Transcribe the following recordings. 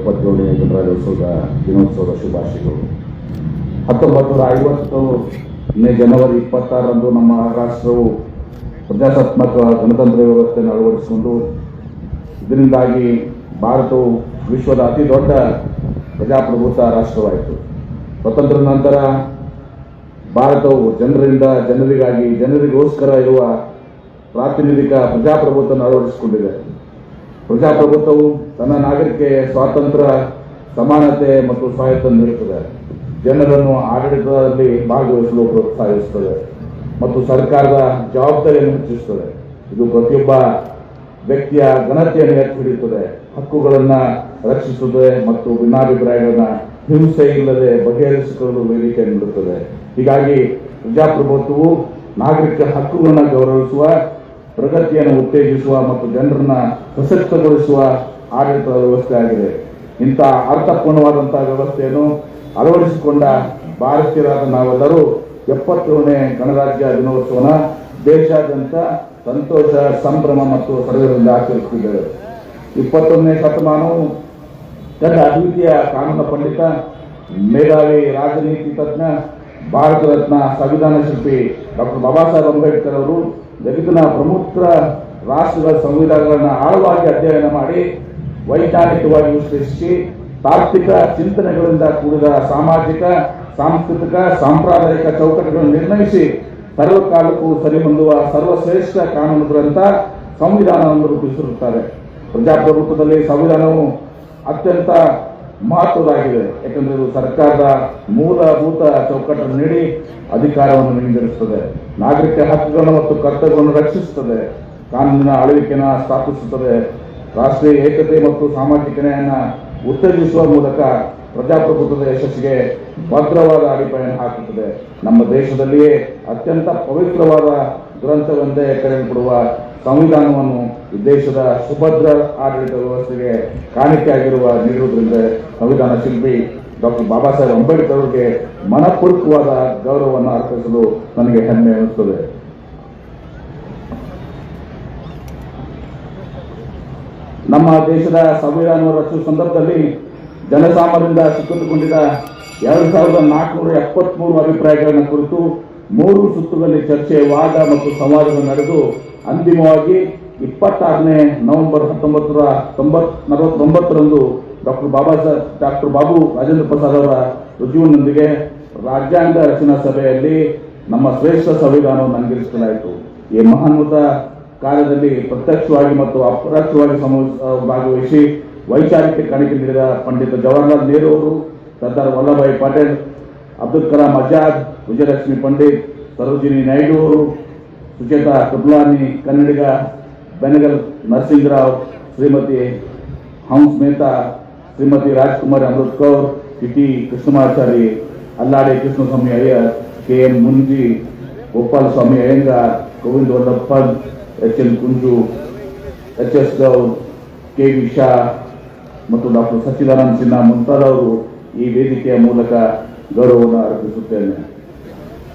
ಎಪ್ಪತ್ತೇಳನೇ ಗಣರಾಜ್ಯೋತ್ಸವದ ದಿನೋತ್ಸವದ ಶುಭಾಶಯಗಳು. ಹತ್ತೊಂಬತ್ತು ನೂರ ಐವತ್ತನೇ ಜನವರಿ ಇಪ್ಪತ್ತಾರರಂದು ನಮ್ಮ ರಾಷ್ಟ್ರವು ಪ್ರಜಾಸತ್ತಾತ್ಮಕ ಗಣತಂತ್ರ ವ್ಯವಸ್ಥೆಯನ್ನು ಅಳವಡಿಸಿಕೊಂಡು ಇದರಿಂದಾಗಿ ಭಾರತವು ವಿಶ್ವದ ಅತಿ ದೊಡ್ಡ ಪ್ರಜಾಪ್ರಭುತ್ವ ರಾಷ್ಟ್ರವಾಯಿತು. ಸ್ವತಂತ್ರ ನಂತರ ಭಾರತವು ಜನರಿಂದ ಜನರಿಗಾಗಿ ಜನರಿಗೋಸ್ಕರ ಇರುವ ಪ್ರಾತಿನಿಧಿಕ ಪ್ರಜಾಪ್ರಭುತ್ವವನ್ನು ಅಳವಡಿಸಿಕೊಂಡಿದೆ. ಪ್ರಜಾಪ್ರಭುತ್ವವು ತನ್ನ ನಾಗರಿಕೆ ಸ್ವಾತಂತ್ರ್ಯ, ಸಮಾನತೆ ಮತ್ತು ಸ್ವಾಯತ್ತ ನೀಡುತ್ತದೆ. ಜನರನ್ನು ಆಡಳಿತದಲ್ಲಿ ಭಾಗವಹಿಸಲು ಪ್ರೋತ್ಸಾಹಿಸುತ್ತದೆ ಮತ್ತು ಸರ್ಕಾರದ ಜವಾಬ್ದಾರಿಯನ್ನು ಹೆಚ್ಚಿಸುತ್ತದೆ. ಇದು ಪ್ರತಿಯೊಬ್ಬ ವ್ಯಕ್ತಿಯ ಘನತೆಯನ್ನು ಎತ್ತಿ ಹಿಡಿಯುತ್ತದೆ ಹಕ್ಕುಗಳನ್ನು ರಕ್ಷಿಸುತ್ತದೆ ಮತ್ತು ಭಿನ್ನಾಭಿಪ್ರಾಯಗಳನ್ನು ಹಿಂಸೆ ಇಲ್ಲದೆ ಬಗೆಹರಿಸಿಕೊಳ್ಳಲು ವೇದಿಕೆ ನೀಡುತ್ತದೆ. ಹೀಗಾಗಿ ಪ್ರಜಾಪ್ರಭುತ್ವವು ನಾಗರಿಕ ಹಕ್ಕುಗಳನ್ನು ಗೌರವಿಸುವ ಪ್ರಗತಿಯನ್ನು ಉತ್ತೇಜಿಸುವ ಮತ್ತು ಜನರನ್ನ ಸಶಕ್ತಗೊಳಿಸುವ ಆಡಳಿತ ವ್ಯವಸ್ಥೆ ಆಗಿದೆ. ಇಂಥ ಅರ್ಥಪೂರ್ಣವಾದಂತಹ ವ್ಯವಸ್ಥೆಯನ್ನು ಅಳವಡಿಸಿಕೊಂಡ ಭಾರತೀಯರಾದ ನಾವೆಲ್ಲರೂ ಎಪ್ಪತ್ತೇಳನೇ ಗಣರಾಜ್ಯ ದಿನೋತ್ಸವನ ದೇಶಾದ್ಯಂತ ಸಂತೋಷ, ಸಂಭ್ರಮ ಮತ್ತು ಸಡಗರದಿಂದ ಆಚರಿಸುತ್ತಿದ್ದೇವೆ. ಇಪ್ಪತ್ತೊಂದನೇ ಶತಮಾನವು ತನ್ನ ಅದ್ವಿತೀಯ ಕಾನೂನು ಪಂಡಿತ, ಮೇಧಾವಿ, ರಾಜನೀತಿ ತಜ್ಞ, ಭಾರತ ರತ್ನ, ಸಂವಿಧಾನ ಶಿಲ್ಪಿ ಡಾಕ್ಟರ್ ಬಾಬಾ ಸಾಹೇಬ್ ಅಂಬೇಡ್ಕರ್ ಅವರು ಜಗತ್ತಿನ ಪ್ರಮುಖ ರಾಷ್ಟ್ರಗಳ ಸಂವಿಧಾನಗಳನ್ನು ಆಳವಾಗಿ ಅಧ್ಯಯನ ಮಾಡಿ ವೈಜ್ಞಾನಿಕವಾಗಿ ವಿಶ್ಲೇಷಿಸಿ ತಾರ್ಕಿಕ ಚಿಂತನೆಗಳಿಂದ ಕೂಡಿದ ಸಾಮಾಜಿಕ, ಸಾಂಸ್ಕೃತಿಕ, ಸಾಂಪ್ರದಾಯಿಕ ಚೌಕಟ್ಟುಗಳನ್ನು ನಿರ್ಣಯಿಸಿ ಸರ್ವಕಾಲಕ್ಕೂ ಸರಿಹೊಂದುವ ಸರ್ವಶ್ರೇಷ್ಠ ಕಾನೂನು ಗ್ರಂಥ ಸಂವಿಧಾನವನ್ನು ರೂಪಿಸಿರುತ್ತಾರೆ. ಪ್ರಜಾಪ್ರಭುತ್ವದಲ್ಲಿ ಸಂವಿಧಾನವು ಅತ್ಯಂತ ಮಹತ್ವದಾಗಿದೆ ಯಾಕಂದ್ರೆ ಇದು ಸರ್ಕಾರದ ಮೂಲಭೂತ ಚೌಕಟ್ಟನ್ನು ನೀಡಿ ಅಧಿಕಾರವನ್ನು ನೀಡಿರುತ್ತದೆ ನಾಗರಿಕ ಹಕ್ಕುಗಳನ್ನು ಮತ್ತು ಕರ್ತವ್ಯಗಳನ್ನು ರಕ್ಷಿಸುತ್ತದೆ. ಕಾನೂನಿನ ಆಳ್ವಿಕೆಯನ್ನು ಸ್ಥಾಪಿಸುತ್ತದೆ. ರಾಷ್ಟ್ರೀಯ ಏಕತೆ ಮತ್ತು ಸಾಮಾಜಿಕ ನ್ಯಾಯನ ಉತ್ತೇಜಿಸುವ ಮೂಲಕ ಪ್ರಜಾಪ್ರಭುತ್ವದ ಯಶಸ್ಸಿಗೆ ಭದ್ರವಾದ ಅಡಿಪಾಯನ ಹಾಕುತ್ತದೆ. ನಮ್ಮ ದೇಶದಲ್ಲಿಯೇ ಅತ್ಯಂತ ಪವಿತ್ರವಾದ ಗ್ರಂಥವೆಂದೇ ಕರೆಯಲ್ಪಡುವ ಸಂವಿಧಾನವನ್ನು ದೇಶದ ಸುಭದ್ರ ಆಡಳಿತ ವ್ಯವಸ್ಥೆಗೆ ಕಾಣಿಕೆಯಾಗಿರುವ ನೀಡುವುದರಿಂದ ಸಂವಿಧಾನ ಶಿಲ್ಪಿ ಡಾಕ್ಟರ್ ಬಾಬಾ ಸಾಹೇಬ್ ಅಂಬೇಡ್ಕರ್ ಅವರಿಗೆ ಮನಪೂರ್ವಕವಾದ ಗೌರವವನ್ನು ಅರ್ಪಿಸಲು ನನಗೆ ಹೆಮ್ಮೆ ಅನಿಸುತ್ತದೆ ನಮ್ಮ ದೇಶದ ಸಂವಿಧಾನವನ್ನು ರಚಿಸುವ ಸಂದರ್ಭದಲ್ಲಿ ಜನಸಾಮಾನ್ಯರಿಂದ ಸುತ್ತಿಕೊಂಡಿದ್ದ ಎರಡು ಸಾವಿರದ ನಾಲ್ಕುನೂರ ಎಪ್ಪತ್ಮೂರು ಅಭಿಪ್ರಾಯಗಳನ್ನು ಕುರಿತು ಮೂರು ಸುತ್ತುಗಳಲ್ಲಿ ಚರ್ಚೆ ವಾದ ಮತ್ತು ಸಂವಾದಗಳು ನಡೆದು ಅಂತಿಮವಾಗಿ ಇಪ್ಪತ್ತಾರನೇ ನವೆಂಬರ್ ಹತ್ತೊಂಬತ್ತು ತೊಂಬತ್, ನಲವತ್ತೊಂಬತ್ತರಂದು ಡಾಕ್ಟರ್ ಬಾಬಾ ಸಾಹೇಬ್, ಡಾಕ್ಟರ್ ಬಾಬು ರಾಜೇಂದ್ರ ಪ್ರಸಾದ್ ಅವರ ರುಜುವಿನೊಂದಿಗೆ ರಾಜ್ಯಾಂಗ ರಚನಾ ಸಭೆಯಲ್ಲಿ ನಮ್ಮ ಶ್ರೇಷ್ಠ ಸಂವಿಧಾನವನ್ನು ಅಂಗೀಕರಿಸಲಾಯಿತು ಈ ಮಹಾನ್ಮತ ಕಾರ್ಯದಲ್ಲಿ ಪ್ರತ್ಯಕ್ಷವಾಗಿ ಮತ್ತು ಅಪ್ರತ್ಯಕ್ಷವಾಗಿ ಭಾಗವಹಿಸಿ ವೈಚಾರಿಕ ಕಾಣಿಕೆ ನೀಡಿದ ಪಂಡಿತ ಜವಾಹರ್ಲಾಲ್ ನೆಹರು ಅವರು, ಸರ್ದಾರ್ ವಲ್ಲಭಾಯಿ ಪಟೇಲ್, ಅಬ್ದುಲ್ ಕಲಾಂ ಆಜಾದ್, ವಿಜಯಲಕ್ಷ್ಮಿ ಪಂಡಿತ್, ಸರೋಜಿನಿ ನಾಯ್ಡು ಅವರು ಸುಚೇತಾ ಕೃಪ್ಲಾನಿ ಕನ್ನಡಿಗ Benegal Narasinga Rao Shrimati Hansa Mehta Shrimati Rajkumari Amrit Kaur T Krishnamachari Alladi Krishnaswami Ayyar K N Munshi Gopalaswami Ayyangar Govind Vallabh Pant H N Kunju H S Gaud K V Shah ಮತ್ತು doctor ಸಚ್ಚಿದಾನಂದ ಸಿನ್ಹಾ ಮುಂತಾದವರು ಈ ವೇದಿಕೆಯ ಮೂಲಕ ಗೌರವವನ್ನು ಅರ್ಪಿಸುತ್ತೇನೆ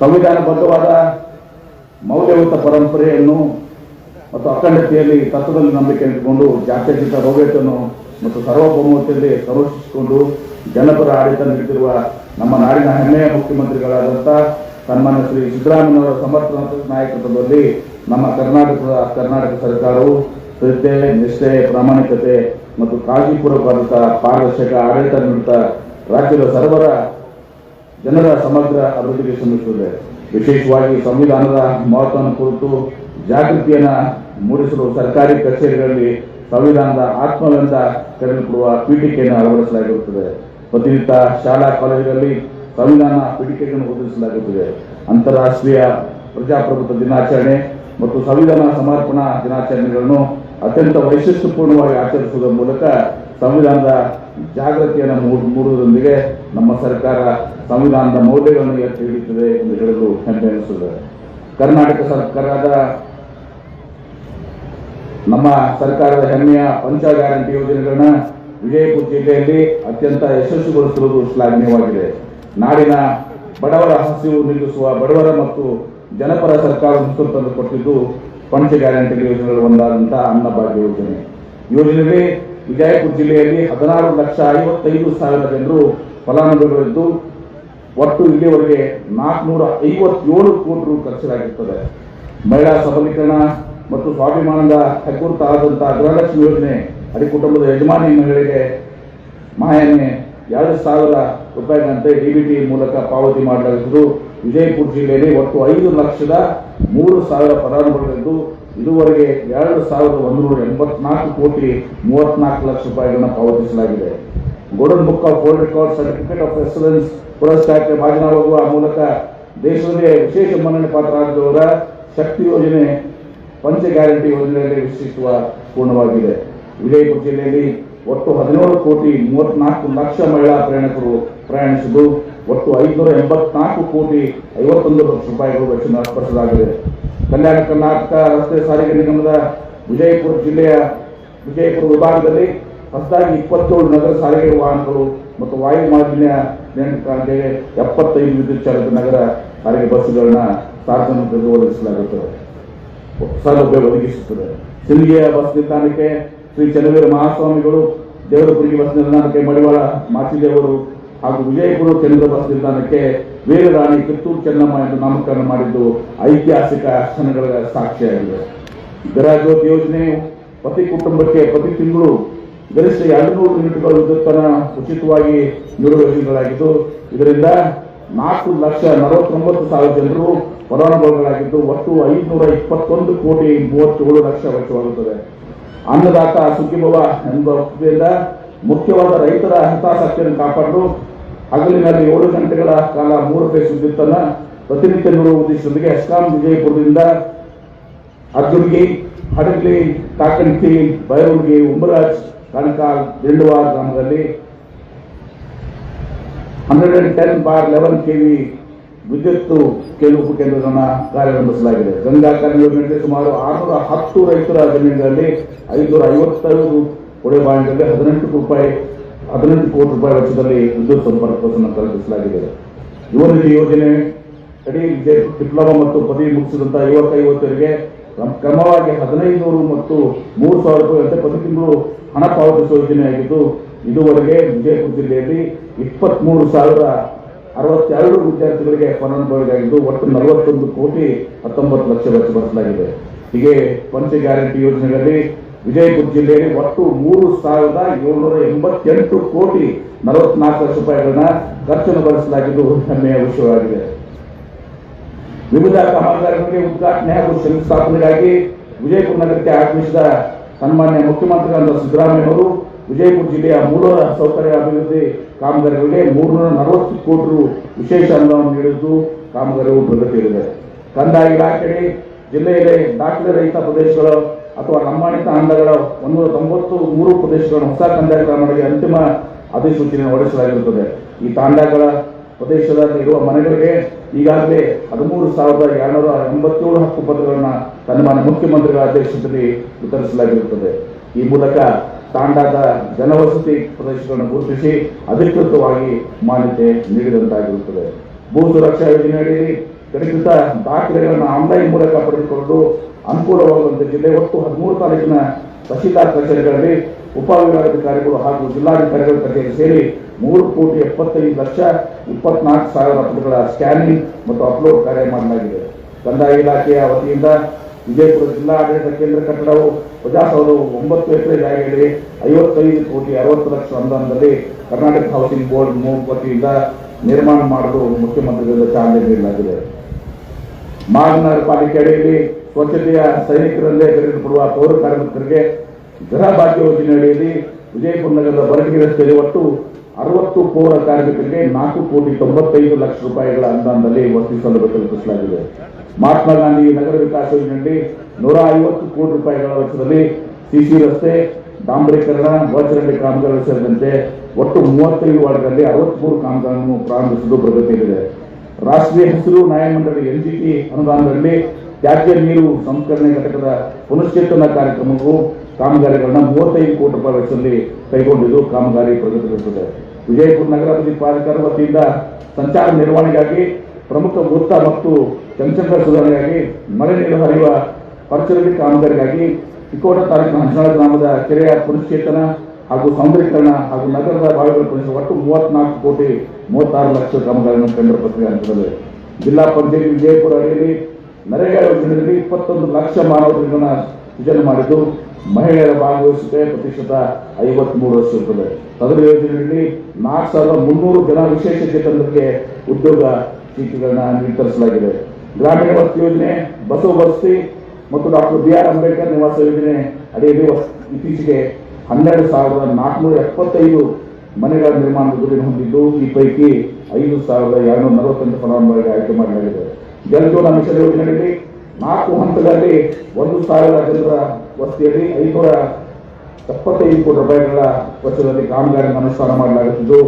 ಸಂವಿಧಾನಬದ್ಧವಾದ ಮೌಲ್ಯಯುತ ಪರಂಪರೆಯನ್ನು ಮತ್ತು ಅಖಂಡತೆಯಲ್ಲಿ ತತ್ವದಲ್ಲಿ ನಂಬಿಕೆ ಇಟ್ಟುಕೊಂಡು ಜಾತ್ಯತೀತ ಭವ್ಯತೆಯನ್ನು ಮತ್ತು ಸರ್ವಭೌಮತೆಯಲ್ಲಿ ಸಂರಕ್ಷಿಸಿಕೊಂಡು ಜನಪರ ಆಡಳಿತ ನೀಡುತ್ತಿರುವ ನಮ್ಮ ನಾಡಿನ ಹೆಮ್ಮೆಯ ಮುಖ್ಯಮಂತ್ರಿಗಳಾದಂಥ ಸನ್ಮಾನ್ಯ ಶ್ರೀ ಸಿದ್ದರಾಮಯ್ಯವರ ಸಮರ್ಥ ನಾಯಕತ್ವದಲ್ಲಿ ನಮ್ಮ ಕರ್ನಾಟಕದ ಕರ್ನಾಟಕ ಸರ್ಕಾರವು ಶ್ರದ್ಧೆ, ನಿಷ್ಠೆ, ಪ್ರಾಮಾಣಿಕತೆ ಮತ್ತು ಕಾಳಜಿಪೂರ್ವಕವಾದಂಥ ಪಾರದರ್ಶಕ ಆಡಳಿತ ನೀಡುತ್ತಾ ರಾಜ್ಯದ ಸರ್ವರ ಜನರ ಸಮಗ್ರ ಅಭಿವೃದ್ಧಿಗೆ ಶ್ರಮಿಸುತ್ತದೆ. ವಿಶೇಷವಾಗಿ ಸಂವಿಧಾನದ ಮಹತ್ವವನ್ನು ಕುರಿತು ಜಾಗೃತಿಯನ್ನು ಮೂಡಿಸಲು ಸರ್ಕಾರಿ ಕಚೇರಿಗಳಲ್ಲಿ ಸಂವಿಧಾನದ ಆತ್ಮವೆಂದ ಕರೆದುಕೊಡುವ ಪೀಠಿಕೆಯನ್ನು ಅಳವಡಿಸಲಾಗಿರುತ್ತದೆ. ಪ್ರತಿನಿತ್ಯ ಶಾಲಾ ಕಾಲೇಜುಗಳಲ್ಲಿ ಸಂವಿಧಾನ ಪೀಠಿಕೆಗಳನ್ನು ಒದಗಿಸಲಾಗುತ್ತದೆ ಅಂತಾರಾಷ್ಟ್ರೀಯ ಪ್ರಜಾಪ್ರಭುತ್ವ ದಿನಾಚರಣೆ ಮತ್ತು ಸಂವಿಧಾನ ಸಮರ್ಪಣಾ ದಿನಾಚರಣೆಗಳನ್ನು ಅತ್ಯಂತ ವೈಶಿಷ್ಟ್ಯಪೂರ್ಣವಾಗಿ ಆಚರಿಸುವುದರ ಮೂಲಕ ಸಂವಿಧಾನದ ಜಾಗೃತಿಯನ್ನು ಮೂಡ್- ಮೂಡುವುದರೊಂದಿಗೆ ನಮ್ಮ ಸರ್ಕಾರ ಸಂವಿಧಾನದ ಮೌಲ್ಯಗಳನ್ನು ಎತ್ತಿ ಹಿಡಿಯುತ್ತದೆ ಎಂದು ಹೇಳಲು ಹೆಮ್ಮೆ ಎನಿಸುತ್ತದೆ ಕರ್ನಾಟಕ ಸರ್ಕಾರದ ನಮ್ಮ ಸರ್ಕಾರದ ಹೆಮ್ಮೆಯ ಪಂಚ ಗ್ಯಾರಂಟಿ ಯೋಜನೆಗಳನ್ನ ವಿಜಯಪುರ ಜಿಲ್ಲೆಯಲ್ಲಿ ಅತ್ಯಂತ ಯಶಸ್ವಿಗೊಳಿಸಿರುವುದು ಶ್ಲಾಘನೀಯವಾಗಿದೆ. ನಾಡಿನ ಬಡವರ ಹಸಿವು ನಿಲ್ಲಿಸುವ ಬಡವರ ಮತ್ತು ಜನಪರ ಸರ್ಕಾರ ತಂದು ಕೊಟ್ಟಿದ್ದು ಪಂಚ ಗ್ಯಾರಂಟಿ ಯೋಜನೆಗಳು ಒಂದಾದಂತಹ ಅನ್ನಭಾಗ್ಯ ಯೋಜನೆ. ಯೋಜನೆಯಲ್ಲಿ ವಿಜಯಪುರ ಜಿಲ್ಲೆಯಲ್ಲಿ ಹದಿನಾರು ಲಕ್ಷ ಐವತ್ತೈದು ಸಾವಿರ ಜನರು ಫಲಾನುಭವಿಗಳಿದ್ದು ಒಟ್ಟು ಇಲ್ಲಿವರೆಗೆ ನಾಲ್ಕುನೂರ ಐವತ್ತೇಳು ಕೋಟಿ ರು ಖರ್ಚಾಗಿರ್ತದೆ ಮಹಿಳಾ ಸಬಲೀಕರಣ ಮತ್ತು ಸ್ವಾಭಿಮಾನದ ಹೆಗ್ಗುರುತಾದಂತಹ ಗೃಹಲಕ್ಷ್ಮಿ ಯೋಜನೆ ಅಡಿ ಕುಟುಂಬದ ಯಜಮಾನಿ ಮಹಿಳೆಗೆ ಮಾಯನೆ ಎರಡು ಸಾವಿರ ರೂಪಾಯಿಗಳಂತೆ ಡಿಬಿಟಿ ಮೂಲಕ ಪಾವತಿ ಮಾಡಲಾಗಿದ್ದು, ವಿಜಯಪುರ ಜಿಲ್ಲೆಯಲ್ಲಿ ಒಟ್ಟು ಐದು ಲಕ್ಷದ ಮೂರು ಸಾವಿರ ಫಲಾನುಭವಿಗಳಿದ್ದು, ಇದುವರೆಗೆ ಎರಡು ಸಾವಿರದ ಒಂದೂರ ಎಂಬತ್ನಾಲ್ಕು ಕೋಟಿ ಮೂವತ್ನಾಲ್ಕು ಲಕ್ಷ ರೂಪಾಯಿಗಳನ್ನು ಪಾವತಿಸಲಾಗಿದೆ. Golden book of world record certificate of excellence ಪುರಸ್ಕಾರಕ್ಕೆ ಭಾಜನವಾಗುವ ಮೂಲಕ ದೇಶದಲ್ಲಿ ವಿಶೇಷ ಮನ್ನಣೆ ಪಾತ್ರರಾಗಿದ್ದವರ ಶಕ್ತಿ ಯೋಜನೆ ಪಂಚ ಗ್ಯಾರಂಟಿ ಯೋಜನೆಯಲ್ಲಿ ವಿಶೇಷಿಸುವ ಪೂರ್ಣವಾಗಿದೆ. ವಿಜಯಪುರ ಜಿಲ್ಲೆಯಲ್ಲಿ ಒಟ್ಟು ಹದಿನೇಳು ಕೋಟಿ ಮೂವತ್ನಾಲ್ಕು ಲಕ್ಷ ಮಹಿಳಾ ಪ್ರಯಾಣಿಕರು ಪ್ರಯಾಣಿಸಿದ್ದು, ಒಟ್ಟು ಐದುನೂರ ಎಂಬತ್ನಾಲ್ಕು ಕೋಟಿ ಐವತ್ತೊಂದು ಲಕ್ಷ ರೂಪಾಯಿಗಳು ವೆಚ್ಚ ಸ್ಪರ್ಶಲಾಗಿದೆ ಕಲ್ಯಾಣ ಕರ್ನಾಟಕ ರಸ್ತೆ ಸಾರಿಗೆ ನಿಗಮದ ವಿಜಯಪುರ ಜಿಲ್ಲೆಯ ವಿಜಯಪುರ ವಿಭಾಗದಲ್ಲಿ ಹೊಸದಾಗಿ ಇಪ್ಪತ್ತೇಳು ನಗರ ಸಾರಿಗೆ ವಾಹನಗಳು ಮತ್ತು ವಾಯು ಮಾಲಿನ್ಯ ನಿಯಂತ್ರಣಕ್ಕೆ ಎಪ್ಪತ್ತೈದು ವಿದ್ಯುತ್ ಚಾಲಿತ ನಗರ ಸಾರಿಗೆ ಬಸ್ಗಳನ್ನ ಸಾರ್ವಜನಿಕರಿಗೆ ಒದಗಿಸಲಾಗುತ್ತದೆ. ಸೌಲಭ್ಯ ಒದಗಿಸುತ್ತದೆ. ಸಿಂಧಿಯ ಬಸ್ ನಿಲ್ದಾಣಕ್ಕೆ ಶ್ರೀ ಚನ್ನವೀರ ಮಹಾಸ್ವಾಮಿಗಳು ದೇವರಪುರಿಗೆ ಬಸ್ ನಿಲ್ದಾಣಕ್ಕೆ ಮಡಿವಾಳ ಮಾಚಿದೇವರು ಹಾಗೂ ವಿಜಯಪುರ ಕೇಂದ್ರ ಬಸ್ ನಿಲ್ದಾಣಕ್ಕೆ ವೀರರಾಣಿ ಕಿತ್ತೂರು ಚೆನ್ನಮ್ಮ ಎಂದು ನಾಮಕರಣ ಮಾಡಿದ್ದು ಐತಿಹಾಸಿಕ ಕ್ಷಣಗಳ ಸಾಕ್ಷಿಯಾಗಿದೆ. ಗೃಹಜ್ಯೋತಿ ಯೋಜನೆಯು ಪ್ರತಿ ಕುಟುಂಬಕ್ಕೆ ಪ್ರತಿ ತಿಂಗಳು ಗರಿಷ್ಠ ಎರಡು ನೂರು ಯೂನಿಟ್ಗಳು ವಿದ್ಯುತ್ತನ್ನು ಉಚಿತವಾಗಿ ನಿರ್ವಹಿಸಲಾಗಿದ್ದು ಇದರಿಂದ ನಾಲ್ಕು ಲಕ್ಷ ನಲವತ್ತೊಂಬತ್ತು ಸಾವಿರ ಜನರು ಫಲಾನುಭವಿಗಳಾಗಿದ್ದು ಒಟ್ಟು ಐದುನೂರ ಇಪ್ಪತ್ತೊಂದು ಕೋಟಿ ಮೂವತ್ತೇಳು ಲಕ್ಷ ವೆಚ್ಚವಾಗುತ್ತದೆ. ಅನ್ನದಾತ ಸುಖಿಭವ ಎಂಬ ಹುದ್ದೆಯಿಂದ ಮುಖ್ಯವಾದ ರೈತರ ಹಿತಾಸಕ್ತಿಯನ್ನು ಕಾಪಾಡಲು ಹಗಲಿನಲ್ಲಿ ಏಳು ಗಂಟೆಗಳ ಕಾಲ ಮೂರು ಕೈ ವಿದ್ಯುತ್ತನ್ನು ಪ್ರತಿನಿತ್ಯ ನೀಡುವ ಉದ್ದೇಶದೊಂದಿಗೆ ಎಸ್ಕಾಂ ವಿಜಯಪುರದಿಂದ ಅದುರ್ಗಿ ಹಡಗ್ಲಿ ಕಾಕಂಟಿ ಬೈರೂರ್ಗಿ ಉಂಬರಾಜ್ ಕಣಕಾಲ್ ದಿಂಡವಾರ್ ಗ್ರಾಮದಲ್ಲಿ hundred and ten bar eleven KV ವಿದ್ಯುತ್ ಕೇಂದ್ರ ಉಪಕೇಂದ್ರಗಳನ್ನು ಕಾರ್ಯಾರಂಭಿಸಲಾಗಿದೆ ಗಂಗಾ ಕರ್ಣ ಯೋಜನೆಯಲ್ಲಿ ಸುಮಾರು ಆರುನೂರ ಹತ್ತು ರೈತರ ಜಮೀನುಗಳಲ್ಲಿ ಐದುನೂರ ಐವತ್ತೈದು ಕೊಡೆ ಬಾಂಡ್ಗಳಲ್ಲಿ ಹದಿನೆಂಟು ರೂಪಾಯಿ, ಹದಿನೆಂಟು ಕೋಟಿ ರೂಪಾಯಿ ವೆಚ್ಚದಲ್ಲಿ ವಿದ್ಯುತ್ ಸಂಪರ್ಕವನ್ನು ಕಲ್ಪಿಸಲಾಗಿದೆ. ಯುವ ನಿಧಿ ಯೋಜನೆ ಅಡಿ ಡಿಪ್ಲೊಮಾ ಮತ್ತು ಪದವಿ ಮುಗಿಸಿದಂತಹ ಯುವಕ, ಯುವತಿಯರಿಗೆ ಕ್ರಮ- ಕ್ರಮವಾಗಿ ಹದಿನೈದುನೂರು ಮತ್ತು ಮೂರು ಸಾವಿರ ರೂಪಾಯಿ ಪ್ರತಿ ತಿಂಗಳು ಹಣ ಪಾವತಿಸುವ ಯೋಜನೆಯಾಗಿದ್ದು ಇದುವರೆಗೆ ವಿಜಯಪುರ ಜಿಲ್ಲೆಯಲ್ಲಿ ಇಪ್ಪತ್ಮೂರು ಸಾವಿರ ಅರವತ್ತೆರಡು ವಿದ್ಯಾರ್ಥಿಗಳಿಗೆ ಫಲಾನುಭವಿಗಳಾಗಿದ್ದು ಒಟ್ಟು ನಲವತ್ತೊಂದು ಕೋಟಿ ಹತ್ತೊಂಬತ್ತು ಲಕ್ಷ ವೆಚ್ಚ ಬರಲಾಗಿದೆ ಹೀಗೆ ಪಂಚ ಗ್ಯಾರಂಟಿ ಯೋಜನೆಗಳಲ್ಲಿ ವಿಜಯಪುರ ಜಿಲ್ಲೆಯಲ್ಲಿ ಒಟ್ಟು ಮೂರು ಸಾವಿರದ ಏಳ್ನೂರ ಎಂಬತ್ತೆಂಟು ಕೋಟಿ ನಲವತ್ನಾಲ್ಕು ಲಕ್ಷ ರೂಪಾಯಿಗಳನ್ನ ಖರ್ಚನ್ನು ಭರಿಸಲಾಗಿದ್ದು ಹೆಮ್ಮೆಯ ವಿಷಯವಾಗಿದೆ. ವಿವಿಧ ಕಾಮಗಾರಿಗಳಿಗೆ ಉದ್ಘಾಟನೆ ಹಾಗೂ ಶಂಕುಸ್ಥಾಪನೆಗಾಗಿ ವಿಜಯಪುರ ನಗರಕ್ಕೆ ಆಗಮಿಸಿದ ಸನ್ಮಾನ್ಯ ಮುಖ್ಯಮಂತ್ರಿಗಳಾದ ಸಿದ್ದರಾಮಯ್ಯ ಅವರು ವಿಜಯಪುರ ಜಿಲ್ಲೆಯ ಮೂಲ ಸೌಕರ್ಯ ಅಭಿವೃದ್ಧಿ ಕಾಮಗಾರಿಗಳಿಗೆ ಮೂರ್ನೂರ ನಲವತ್ತು ಕೋಟಿ ರು ವಿಶೇಷ ಅನುದಾನ ನೀಡಿದ್ದು ಕಾಮಗಾರಿಗಳು ಪ್ರಗತಿಯಲ್ಲಿದೆ ಕಂದಾಯ ಇಲಾಖೆಯಲ್ಲಿ ಜಿಲ್ಲೆಯಲ್ಲಿ ದಾಖಲೆ ರಹಿತ ಪ್ರದೇಶಗಳು ಅಥವಾ ಲಂಬಾಣಿತ ಅಂಡಗಳ ಒಂದೂರ ತೊಂಬತ್ತು ಮೂರು ಪ್ರದೇಶಗಳನ್ನು ಹೊಸ ಕಂದಾಯ ಕ್ರಮಗಳಿಗೆ ಅಂತಿಮ ಅಧಿಸೂಚನೆ ಹೊರಡಿಸಲಾಗಿರುತ್ತದೆ. ಈ ತಾಂಡಗಳ ಪ್ರದೇಶದಲ್ಲಿ ಇರುವ ಮನೆಗಳಿಗೆ ಈಗಾಗಲೇ ಹದಿಮೂರು ಸಾವಿರದ ಎರಡುನೂರ ಎಂಬತ್ತೇಳು ಹಕ್ಕು ಪತ್ರಗಳನ್ನ ಸನ್ಮಾನ್ಯ ಮುಖ್ಯಮಂತ್ರಿಗಳ ಅಧ್ಯಕ್ಷತೆಯಲ್ಲಿ ವಿತರಿಸಲಾಗಿರುತ್ತದೆ. ಈ ಮೂಲಕ ತಾಂಡಾದ ಜನವಸತಿ ಪ್ರದೇಶಗಳನ್ನು ಗುರುತಿಸಿ ಅಧಿಕೃತವಾಗಿ ಮಾನ್ಯತೆ ನೀಡಿದಂತಾಗಿರುತ್ತದೆ. ಭೂ ಸುರಕ್ಷಾ ಯೋಜನೆಯಡಿ ಗಣಿತ ದಾಖಲೆಗಳನ್ನು ಆನ್ಲೈನ್ ಮೂಲಕ ಪಡೆದುಕೊಂಡು ಅನುಕೂಲವಾಗುವಂತೆ ಜಿಲ್ಲೆ ಒಟ್ಟು ಹದಿಮೂರು ತಾಲೂಕಿನ ತಹಶೀಲ್ದಾರ್ ಕಚೇರಿಗಳಲ್ಲಿ ಉಪವಿಭಾಗಾಧಿಕಾರಿಗಳು ಹಾಗೂ ಜಿಲ್ಲಾಧಿಕಾರಿಗಳ ಕಚೇರಿ ಸೇರಿ ಮೂರು ಕೋಟಿ ಎಪ್ಪತ್ತೈದು ಲಕ್ಷ ಇಪ್ಪತ್ನಾಲ್ಕು ಸಾವಿರ ಪುಟಗಳ ಸ್ಕ್ಯಾನಿಂಗ್ ಮತ್ತು ಅಪ್ಲೋಡ್ ಕಾರ್ಯ ಮಾಡಲಾಗಿದೆ. ಕಂದಾಯ ಇಲಾಖೆಯ ವತಿಯಿಂದ ವಿಜಯಪುರ ಜಿಲ್ಲಾ ಆಡಳಿತ ಕೇಂದ್ರ ಕಟ್ಟಡವು ಪ್ರಜಾಸೌಧವು ಒಂಬತ್ತು ಎಕರೆ ಜಾಗೆಯಲ್ಲಿ ಐವತ್ತೈದು ಕೋಟಿ ಅರವತ್ತು ಲಕ್ಷ ಅನುದಾನದಲ್ಲಿ ಕರ್ನಾಟಕ ಹೌಸಿಂಗ್ ಬೋರ್ಡ್ ವತಿಯಿಂದ ನಿರ್ಮಾಣ ಮಾಡಲು ಮುಖ್ಯಮಂತ್ರಿಗಳಿಂದ ಚಾಲನೆ ನೀಡಲಾಗಿದೆ. ಮಹಾನಗರ ಪಾಲಿಕೆ ಅಡಿಯಲ್ಲಿ ಸ್ವಚ್ಛತೆಯ ಸೈನಿಕರಲ್ಲೇ ಕರೆಯಲ್ಪಡುವ ಪೌರ ಕಾರ್ಮಿಕರಿಗೆ ಗೃಹ ಭಾಗ್ಯ ಯೋಜನೆ ಅಡಿಯಲ್ಲಿ ವಿಜಯಪುರ ನಗರದ ಬರಟಗಿ ರಸ್ತೆಯಲ್ಲಿ ಒಟ್ಟು ಅರವತ್ತು ಪೌರ ಕಾರ್ಮಿಕರಿಗೆ ನಾಲ್ಕು ಕೋಟಿ ತೊಂಬತ್ತೈದು ಲಕ್ಷ ರೂಪಾಯಿಗಳ ಅನುದಾನದಲ್ಲಿ ವಸತಿ ಸೌಲಭ್ಯ ಕಲ್ಪಿಸಲಾಗಿದೆ ಮಹಾತ್ಮ ಗಾಂಧಿ ನಗರ ವಿಕಾಸ ಯೋಜನೆಯಲ್ಲಿ ನೂರ ಐವತ್ತು ಕೋಟಿ ರೂಪಾಯಿಗಳ ವೆಚ್ಚದಲ್ಲಿ ಸಿಸಿ ರಸ್ತೆ, ಡಾಂಬರೀಕರಣ ಒಳಚರಂಡಿ ಕಾಮಗಾರಿ ಸೇರಿದಂತೆ ಒಟ್ಟು ಮೂವತ್ತೈದು ವಾರ್ಡ್ಗಳಲ್ಲಿ ಅರವತ್ಮೂರು ಕಾಮಗಾರಿಗಳನ್ನು ಪ್ರಾರಂಭಿಸುವುದು ಪ್ರಗತಿಯಲ್ಲಿದೆ. ರಾಷ್ಟ್ರೀಯ ಹಸಿರು ನ್ಯಾಯಮಂಡಳಿ ಎನ್ಜಿಟಿ ಅನುದಾನದಲ್ಲಿ ತ್ಯಾಜ್ಯ ನೀರು ಸಂಸ್ಕರಣೆ ಘಟಕದ ಪುನಶ್ಚೇತನ ಕಾರ್ಯಕ್ರಮವು ಕಾಮಗಾರಿಗಳನ್ನ ಮೂವತ್ತೈದು ಕೋಟಿ ರೂಪಾಯಿ ವೆಚ್ಚದಲ್ಲಿ ಕೈಗೊಂಡಿದ್ದು ಕಾಮಗಾರಿ ಪ್ರಗತಿಗೊಳಿಸಿದೆ ವಿಜಯಪುರ ನಗರಾಭಿವೃದ್ಧಿ ಪ್ರಾಧಿಕಾರ ವತಿಯಿಂದ ಸಂಚಾರ ನಿರ್ವಹಣೆಗಾಗಿ ಪ್ರಮುಖ ವೃತ್ತ ಮತ್ತು ಜನಸಂಖ್ಯಾ ಸುಧಾರಣೆಗಾಗಿ ಮಳೆ ನೀರು ಹರಿಯುವ ಪರಿಸರದ ಕಾಮಗಾರಿಗಾಗಿ ಚಿಕ್ಕೋಟ ತಾಲೂಕಿನ ಹಂಚನಾಳ ಗ್ರಾಮದ ಕೆರೆಯ ಪುನಶ್ಚೇತನ ಹಾಗೂ ಸೌಂದರ್ಯೀಕರಣ ಹಾಗೂ ನಗರದ ಬಾವಿಗಳ ಪುನಃ ಒಟ್ಟು ಮೂವತ್ನಾಲ್ಕು ಕೋಟಿ ಮೂವತ್ತಾರು ಲಕ್ಷ ಕಾಮಗಾರಿಯನ್ನು ಟೆಂಡರ್ ಹಂತದಲ್ಲಿ ಜಿಲ್ಲಾ ಪಂಚಾಯತ್ ವಿಜಯಪುರ ಅಡಿಯಲ್ಲಿ ನರೇಗಾ ಯೋಜನೆಯಲ್ಲಿ ಇಪ್ಪತ್ತೊಂದು ಲಕ್ಷ ಮಾನವರಿಗಳನ್ನ ಸೃಜನೆ ಮಾಡಿದ್ದು ಮಹಿಳೆಯರ ಭಾಗವಹಿಸಿದೆ ಪ್ರತಿಶತ ಐವತ್ಮೂರು ಇರುತ್ತದೆ ಸದರ ಯೋಜನೆಯಲ್ಲಿ ನಾಲ್ಕು ಸಾವಿರದ ಮುನ್ನೂರು ಜನ ವಿಶೇಷ ಚೇತನರಿಗೆ ಉದ್ಯೋಗ ಚೀಟಿಗಳನ್ನ ನಿರ್ಧರಿಸಲಾಗಿದೆ. ಗ್ರಾಮೀಣ ವಸತಿ ಯೋಜನೆ, ಬಸವ ವಸತಿ ಮತ್ತು ಡಾಕ್ಟರ್ ಬಿ ಆರ್ ಅಂಬೇಡ್ಕರ್ ನಿವಾಸ ಯೋಜನೆ ಅಡಿಯಲ್ಲಿ ಇತ್ತೀಚೆಗೆ ಹನ್ನೆರಡು ಸಾವಿರದ ನಾಲ್ಕುನೂರ ಎಪ್ಪತ್ತೈದು ಮನೆಗಳ ನಿರ್ಮಾಣ ಗುರಿ ಹೊಂದಿದ್ದು, ಈ ಪೈಕಿ ಐದು ಸಾವಿರದ ಎರಡುನೂರ ನಲವತ್ತೆಂಟು ಫಲಾನುಭವಿಗಳಿಗೆ ಆಯ್ಕೆ ಮಾಡಲಾಗಿದೆ. ಜಲಜೀವನ ಮಿಷನ್ ಯೋಜನೆಯಲ್ಲಿ ನಾಲ್ಕು ಹಂತದಲ್ಲಿ ಒಂದು ಸಾವಿರ ಜನರ ವಸ್ತಿಯಲ್ಲಿ ಐನೂರ ಎಪ್ಪತ್ತೈದು ಕೋಟಿ ರೂಪಾಯಿಗಳ ವೆಚ್ಚದಲ್ಲಿ ಕಾಮಗಾರಿ ಅನುಷ್ಠಾನ ಮಾಡಲಾಗುತ್ತಿದ್ದು,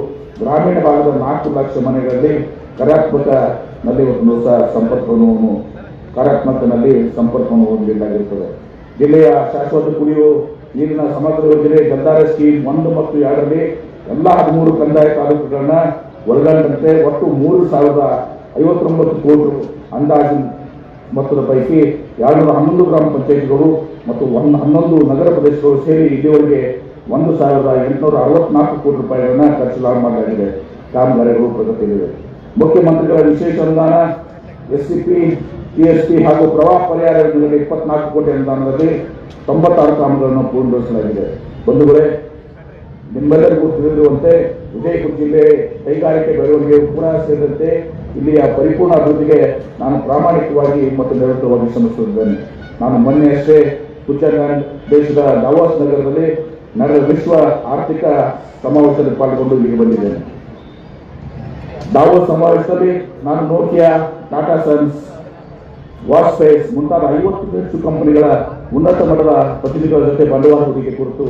ಗ್ರಾಮೀಣ ಭಾಗದ ನಾಲ್ಕು ಲಕ್ಷ ಮನೆಗಳಲ್ಲಿ ಕರಾತ್ಮಕ ನಲ್ಲಿ ಒಂದು ಹೊಸ ಸಂಪರ್ಕವನ್ನು ಕಾರ್ಯಾತ್ಮಕನಲ್ಲಿ ಸಂಪರ್ಕವನ್ನು ಹೊಂದಬೇಕಾಗಿರುತ್ತದೆ ಜಿಲ್ಲೆಯ ಶಾಶ್ವತ ಕುಡಿಯುವ ನೀರಿನ ಸಮಗ್ರ ಯೋಜನೆ ಜಲ್ದಾರ ಸ್ಕೀಮ್ ಒಂದು ಮತ್ತು ಎರಡರಲ್ಲಿ ಎಲ್ಲ ಹದಿಮೂರು ಕಂದಾಯ ತಾಲೂಕುಗಳನ್ನ ಒಳಗೊಂಡಂತೆ ಒಟ್ಟು ಮೂರು ಸಾವಿರದ ಐವತ್ತೊಂಬತ್ತು ಕೋಟಿ ಅಂದಾಜು ಮೊತ್ತದ ಪೈಕಿ ಎರಡುನೂರ ಹನ್ನೊಂದು ಗ್ರಾಮ ಪಂಚಾಯತ್ಗಳು ಮತ್ತು ಒಂದು ಹನ್ನೊಂದು ನಗರ ಪ್ರದೇಶಗಳು ಸೇರಿ ಇಲ್ಲಿವರೆಗೆ ಒಂದು ಸಾವಿರದ ಎಂಟುನೂರ ಅರವತ್ನಾಲ್ಕು ಕೋಟಿ ರೂಪಾಯಿಗಳನ್ನ ಖರ್ಚು ಮಾಡಲಾಗಿದೆ. ಕಾಮಗಾರಿಗಳು ಪ್ರಗತಿಯಲ್ಲಿವೆ. ಮುಖ್ಯಮಂತ್ರಿಗಳ ವಿಶೇಷ ಅನುದಾನ ಎಸ್ ಸಿ ಹಾಗೂ ಪ್ರವಾಹ ಪರಿಹಾರ ಯೋಜನೆಯಲ್ಲಿ ಇಪ್ಪತ್ನಾಲ್ಕು ಕೋಟಿ ಅನುದಾನದಲ್ಲಿ ತೊಂಬತ್ತಾರು ಕಾಮಗಳನ್ನು ಪೂರ್ಣಗೊಳಿಸಲಾಗಿದೆ. ಬಂಧುಗಳೇ, ನಿಮ್ಮೆಲ್ಲರಿಗೂ ತಿಳಿದಿರುವಂತೆ ವಿಜಯಪುರ ಜಿಲ್ಲೆ ಕೈಗಾರಿಕೆ ಬೆಳವಣಿಗೆ ಪುನಃ ಸೇರಿದಂತೆ ಇಲ್ಲಿಯ ಪರಿಪೂರ್ಣ ಅಭಿವೃದ್ಧಿಗೆ ನಾನು ಪ್ರಾಮಾಣಿಕವಾಗಿ ಮತ್ತು ನಿರಂತರವಾಗಿ ಶ್ರಮಿಸುತ್ತಿದ್ದೇನೆ. ನಾನು ಮೊನ್ನೆಯಷ್ಟೇ ಸ್ವಿಟ್ಜರ್ಲ್ಯಾಂಡ್ ದೇಶದ ದಾವಾಸ್ ನಗರದಲ್ಲಿ ನಡೆದ ವಿಶ್ವ ಆರ್ಥಿಕ ಸಮಾವೇಶದಲ್ಲಿ ಪಾಲ್ಗೊಂಡು ಇಲ್ಲಿಗೆ ಬಂದಿದ್ದೇನೆ. ದಾವೋಸ್ ಸಮಾವೇಶದಲ್ಲಿ ನಾನು ನೋಕಿಯಾ ಟಾಟಾ ಸನ್ಸ್ ವಾಸ್ಪೇಸ್ ಮುಂತಾದ ಐವತ್ತು ಹೆಚ್ಚು ಕಂಪನಿಗಳ ಉನ್ನತ ಮಟ್ಟದ ಪ್ರತಿನಿಧಿಗಳ ಜೊತೆ ಬಂಡವಾಳ ಹೂಡಿಕೆ ಕುರಿತು